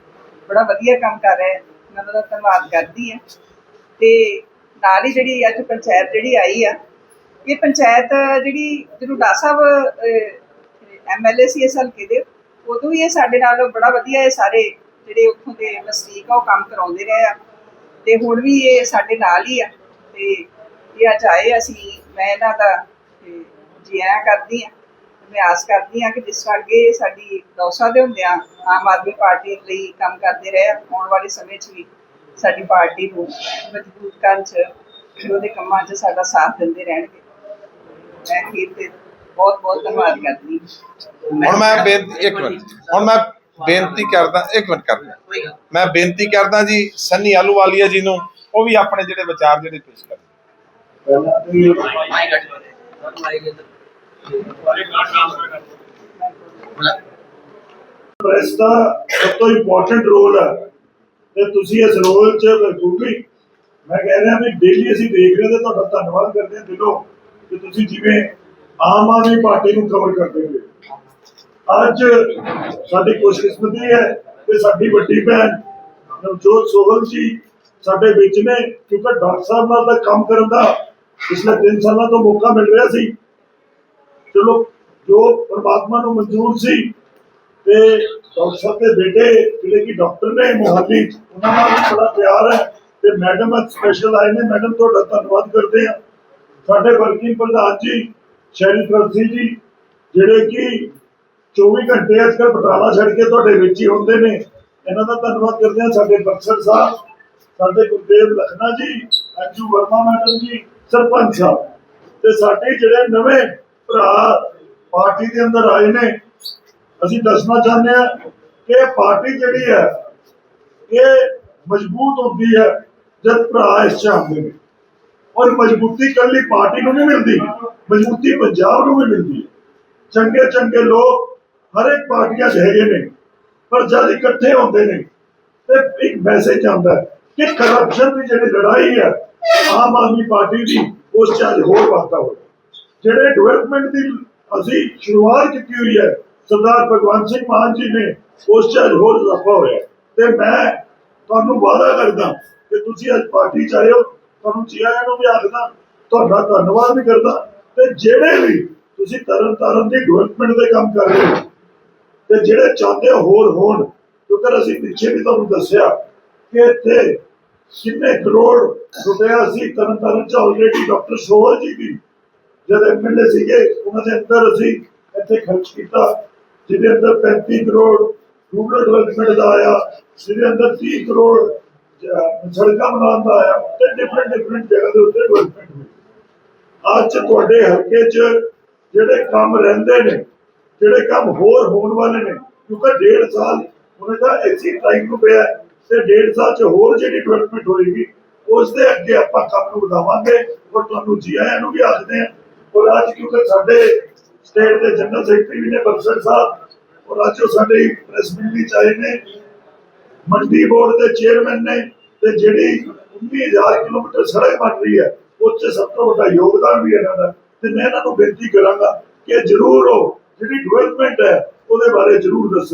ਬੜਾ ਵਧੀਆ ਕੰਮ ਕਰ ਰਹੇ ਮੈਂ ਉਹਨਾਂ ਦਾ ਧੰਨਵਾਦ ਕਰਦੀ ਹਾਂ। ਤੇ ਨਾਲ ਹੀ ਜਿਹੜੀ ਅੱਜ ਪੰਚਾਇਤ ਜਿਹੜੀ ਆਈ ਆ, ਇਹ ਪੰਚਾਇਤ ਜਿਹੜੀ ਜਦੋਂ ਡਾ ਸਾਹਿਬ ਐਮਐਲਏ ਸੀ ਇਸ ਹਲਕੇ ਦੇ, ਉਦੋਂ ਵੀ ਇਹ ਸਾਡੇ ਨਾਲ ਬੜਾ ਵਧੀਆ ਇਹ ਸਾਰੇ ਜਿਹੜੇ ਉੱਥੋਂ ਦੇ ਵਸਨੀਕ ਆ, ਉਹ ਕੰਮ ਕਰਾਉਂਦੇ ਰਹੇ ਆ। ਤੇ ਹੁਣ ਵੀ ਇਹ ਸਾਡੇ ਨਾਲ ਹੀ ਆ। ਤੇ ਇਹ ਅੱਜ ਆਏ ਅਸੀਂ, ਮੈਂ ਇਹਨਾਂ ਦਾ ਜੀ ਆਇਆਂ ਕਰਦੀ ਆ ਮੈਂ ਆਸ ਕਰਦੀ ਆ ਕਿ ਜਿਸ ਤਰ੍ਹਾਂ ਅੱਗੇ ਸਾਡੀ ਦੌਸਾ ਦੇ ਹੁੰਦਿਆਂ ਆਮ ਆਦਮੀ ਪਾਰਟੀ ਲਈ ਕੰਮ ਕਰਦੇ ਰਹੇ ਆਉਣ ਵਾਲੇ ਸਮੇਂ 'ਚ ਵੀ ਸਾਡੀ ਪਾਰਟੀ ਨੂੰ ਮਜ਼ਬੂਤ ਕਰਨ 'ਚ ਉਹਦੇ ਕੰਮਾਂ 'ਚ ਸਾਡਾ ਸਾਥ ਦਿੰਦੇ ਰਹਿਣਗੇ। ਮੈਂ ਅਖੀਰ ਤੇ ਬਹੁਤ ਬਹੁਤ ਧੰਨਵਾਦ ਕਰਦੀ ਹਾਂ। ਹੁਣ ਮੈਂ ਬੇਨਤੀ ਇੱਕ ਮਿੰਟ ਹੁਣ ਮੈਂ ਬੇਨਤੀ ਕਰਦਾ ਇੱਕ ਮਿੰਟ ਕਰਦਾ। ਮੈਂ ਬੇਨਤੀ ਕਰਦਾ ਜੀ ਸੰਨੀ ਆਲੂਵਾਲੀਆ ਜੀ ਨੂੰ ਉਹ ਵੀ ਆਪਣੇ ਜਿਹੜੇ ਵਿਚਾਰ ਜਿਹੜੇ ਪੇਸ਼ ਕਰਨ ਗੱਡ ਪ੍ਰੈਸ ਦਾ ਸਭ ਤੋਂ ਇੰਪੋਰਟੈਂਟ ਰੋਲ ਹੈ। ਤੇ ਤੁਸੀਂ ਇਸ ਰੋਲ 'ਚ ਬਿਲਕੁਲ ਮੈਂ ਕਹਿ ਰਿਹਾ ਵੀ ਡੇਲੀ ਅਸੀਂ ਦੇਖ ਰਹੇ ਤੇ ਤੁਹਾਡਾ ਧੰਨਵਾਦ ਕਰਦੇ ਹਾਂ ਦਿਲੋਂ ਕਿ ਤੁਸੀਂ ਜਿਵੇਂ ਆਮ ਆਦਮੀ ਪਾਰਟੀ ਨੂੰ ਕਵਰ ਕਰਦੇ ਹੋ ਅੱਜ ਸਾਡੀ ਖੁਸ਼ਕਿਸਮਤੀ ਹੈ ਕਿ ਸਾਡੀ ਵੱਡੀ ਭੈਣ ਨਵਜੋਤ ਸੋਹਲ ਜੀ ਸਾਡੇ ਵਿੱਚ ਨੇ, ਕਿਉਂਕਿ ਡਾਕਟਰ ਸਾਹਿਬ ਨਾਲ ਤਾਂ ਕੰਮ ਕਰਨ ਦਾ ਪਿਛਲੇ 3 ਸਾਲਾਂ ਤੋਂ ਮੌਕਾ ਮਿਲ ਰਿਹਾ ਸੀ। ਚਲੋ, ਜੋ ਪਰਮਾਤਮਾ ਨੂੰ ਮਨਜ਼ੂਰ ਸੀ ਤੇ ਡਾਕਟਰ ਸਾਹਿਬ ਦੇ ਬੇਟੇ ਜਿਹੜੇ ਕਿ ਡਾਕਟਰ ਨੇ ਮੋਹਾਲੀ, ਉਹਨਾਂ ਨਾਲ ਬੜਾ ਪਿਆਰ ਹੈ ਤੇ ਮੈਡਮ ਅੱਜ ਸਪੈਸ਼ਲ ਆਏ ਨੇ। ਮੈਡਮ, ਤੁਹਾਡਾ ਧੰਨਵਾਦ ਕਰਦੇ ਆ ਸਾਡੇ ਵਰਕਿੰਗ ਪ੍ਰਧਾਨ ਜੀ, ਸ਼ੈਰੀ ਫਰਸੀ ਜੀ, ਜਿਹੜੇ ਕਿ 24 ਘੰਟੇ ਅੱਜ ਕੱਲ੍ਹ ਬਟਾਲਾ ਛੱਡ ਕੇ ਤੁਹਾਡੇ ਵਿੱਚ ਹੀ ਹੁੰਦੇ ਨੇ। ਇਹਨਾਂ ਦਾ ਧੰਨਵਾਦ ਕਰਦੇ ਹਾਂ ਸਾਡੇ ਬਖਸ਼ਰ ਸਾਹਿਬ, ਸਾਡੇ ਗੁਰਦੇਵ ਲਖਨਾ ਜੀ ਅੰਜੂ ਵਰਮਾ ਮੈਡਮ ਜੀ, ਸਰਪੰਚ ਸਾਹਿਬ। ਤੇ ਸਾਡੇ ਜਿਹੜੇ ਨਵੇਂ ਭਰਾ ਪਾਰਟੀ ਦੇ ਅੰਦਰ ਆਏ ਨੇ। ਅਸੀਂ ਦੱਸਣਾ ਚਾਹੁੰਦੇ ਹਾਂ ਕਿ ਪਾਰਟੀ ਜਿਹੜੀ ਹੈ, ਇਹ ਮਜ਼ਬੂਤ ਹੁੰਦੀ ਹੈ ਜਦ ਭਰਾ ਇਸ ਚ ਆਉਂਦੇ ਨੇ। ਔਰ ਮਜ਼ਬੂਤੀ ਇਕੱਲੀ ਪਾਰਟੀ ਨੂੰ ਨਹੀਂ ਮਿਲਦੀ, ਮਜ਼ਬੂਤੀ ਪੰਜਾਬ ਨੂੰ ਵੀ ਮਿਲਦੀ ਹੈ। ਚੰਗੇ ਚੰਗੇ ਲੋਕ ਹਰ ਇੱਕ ਪਾਰਟੀਆਂ 'ਚ ਹੈਗੇ ਨੇ ਪਰ ਜਦ ਇਕੱਠੇ ਹੁੰਦੇ ਨੇ। ਤੇ ਇੱਕ ਮੈਸੇਜ ਆਉਂਦਾ ਕਿ ਕਰਪਸ਼ਨ ਦੀ ਜਿਹੜੀ ਲੜਾਈ ਹੈ, ਆਮ ਆਦਮੀ ਪਾਰਟੀ ਦੀ, ਉਸ 'ਚ ਅੱਜ ਹੋਰ ਵਾਧਾ ਹੋਇਆ। ਜਿਹੜੇ ਡਿਵੈਲਪਮੈਂਟ ਦੀ ਅਸੀਂ ਸ਼ੁਰੂਆਤ ਕੀਤੀ ਹੋਈ ਹੈ, ਸਰਦਾਰ ਭਗਵੰਤ ਸਿੰਘ ਮਾਨ ਜੀ ਨੇ, ਉਸ 'ਚ ਹੋਰ ਇਜ਼ਾਫਾ ਹੋਇਆ। ਤੇ ਮੈਂ ਤੁਹਾਨੂੰ ਵਾਅਦਾ ਕਰਦਾ ਕਿ ਤੁਸੀਂ ਅੱਜ ਪਾਰਟੀ 'ਚ ਆਏ ਤੁਹਾਨੂੰ ਜੀ ਨੂੰ ਵੀ ਆਖਦਾ, ਤੁਹਾਡਾ ਧੰਨਵਾਦ ਵੀ ਕਰਦਾ। ਤੇ ਜਿਹੜੇ ਵੀ ਤੁਸੀਂ ਤਰਨ ਤਾਰਨ ਦੀ ਡਿਵੈਲਪਮੈਂਟ ਦੇ ਕੰਮ ਕਰ ਰਹੇ ਹੋ, ਤੇ ਜਿਹੜੇ ਚਾਹੁੰਦੇ ਹੋਰ ਹੋਣ, ਕਿਉਂਕਿ ਅਸੀਂ ਪਿੱਛੇ ਵੀ ਤੁਹਾਨੂੰ ਦੱਸਿਆ ਕਿ ਇੱਥੇ ਕਿੰਨੇ ਕਰੋੜ ਰੁਪਇਆ ਸੀ ਤਰਨ ਤਾਰਨ ਚ ਆਲਰੇਡੀ ਡਾਕਟਰ ਸੋਹਲ ਜੀ ਦੀ ਜਦ ਐਮਐਲਏ ਸੀਗੇ, ਉਹਨਾਂ ਦੇ ਅੰਦਰ ਅਸੀਂ ਇੱਥੇ ਖਰਚ ਕੀਤਾ। ਜਿਹਦੇ ਅੰਦਰ 35 ਕਰੋੜ ਰੂਰਲ ਡਿਵੈਲਪਮੈਂਟ ਦਾ ਆਇਆ, ਜਿਹਦੇ ਅੰਦਰ 30 ਕਰੋੜ ਸੜਕਾਂ ਬਣਾਉਣ ਦਾ ਆਇਆ। ਤੇ ਡਿਫਰੈਂਟ ਡਿਫਰੈਂਟ ਜਗ੍ਹਾ ਦੇ ਉੱਤੇ ਡਿਵੈਲਪਮੈਂਟ ਹੋਈ। ਅੱਜ ਤੁਹਾਡੇ ਹਲਕੇ 'ਚ ਜਿਹੜੇ ਕੰਮ ਰਹਿੰਦੇ ਨੇ, ਜਿਹੜੇ ਕੰਮ ਹੋਰ ਹੋਣ ਵਾਲੇ ਨੇ, ਕਿਉਂਕਿ ਡੇਢ ਸਾਲ ਉਹਨੇ ਤਾਂ ਐਸੀ ਟਾਈਮ ਨੂੰ ਪਿਆ ਤੇ ਡੇਢ ਸਾਲ 'ਚ ਹੋਰ ਜਿਹੜੀ ਡਿਵੈਲਪਮੈਂਟ ਹੋਏਗੀ, ਉਸ ਦੇ ਅੱਗੇ ਆਪਾਂ ਕੰਮ ਨੂੰ ਵਧਾਵਾਂਗੇ, ਔਰ ਤੁਹਾਨੂੰ ਜੀ ਆਇਆਂ ਨੂੰ ਵੀ ਆਖਦੇ ਹਾਂ ਔਰ ਅੱਜ ਕਿਉਂਕਿ ਸਾਡੇ ਸਟੇਟ ਦੇ ਜਨਰਲ ਸੈਕਟਰੀ ਨੇ ਬਖਸ਼ਰ ਸਾਹਿਬ, ਔਰ ਅੱਜ ਸਾਡੇ ਪ੍ਰੈਸ ਮੀਟ ਵਿੱਚ ਨੇ। ਮੰਡੀ ਬੋਰਡ ਦੇ ਚੇਅਰਮੈਨ ਨੇ ਤੇ ਜਿਹੜੀ 19000 ਕਿਲੋਮੀਟਰ ਸੜਕ ਬਣ ਰਹੀ ਹੈ, ਉਹ 'ਚ ਸਭ ਤੋਂ ਵੱਡਾ ਯੋਗਦਾਨ ਵੀ ਇਹਨਾਂ ਦਾ। ਤੇ ਮੈਂ ਇਹਨਾਂ ਨੂੰ ਬੇਨਤੀ ਕਰਾਂਗਾ ਕਿ ਜ਼ਰੂਰ ਉਹ ਜਿਹੜੀ ਡਿਵੈਲਪਮੈਂਟ ਹੈ, ਉਹਦੇ ਬਾਰੇ ਜ਼ਰੂਰ ਦੱਸੋ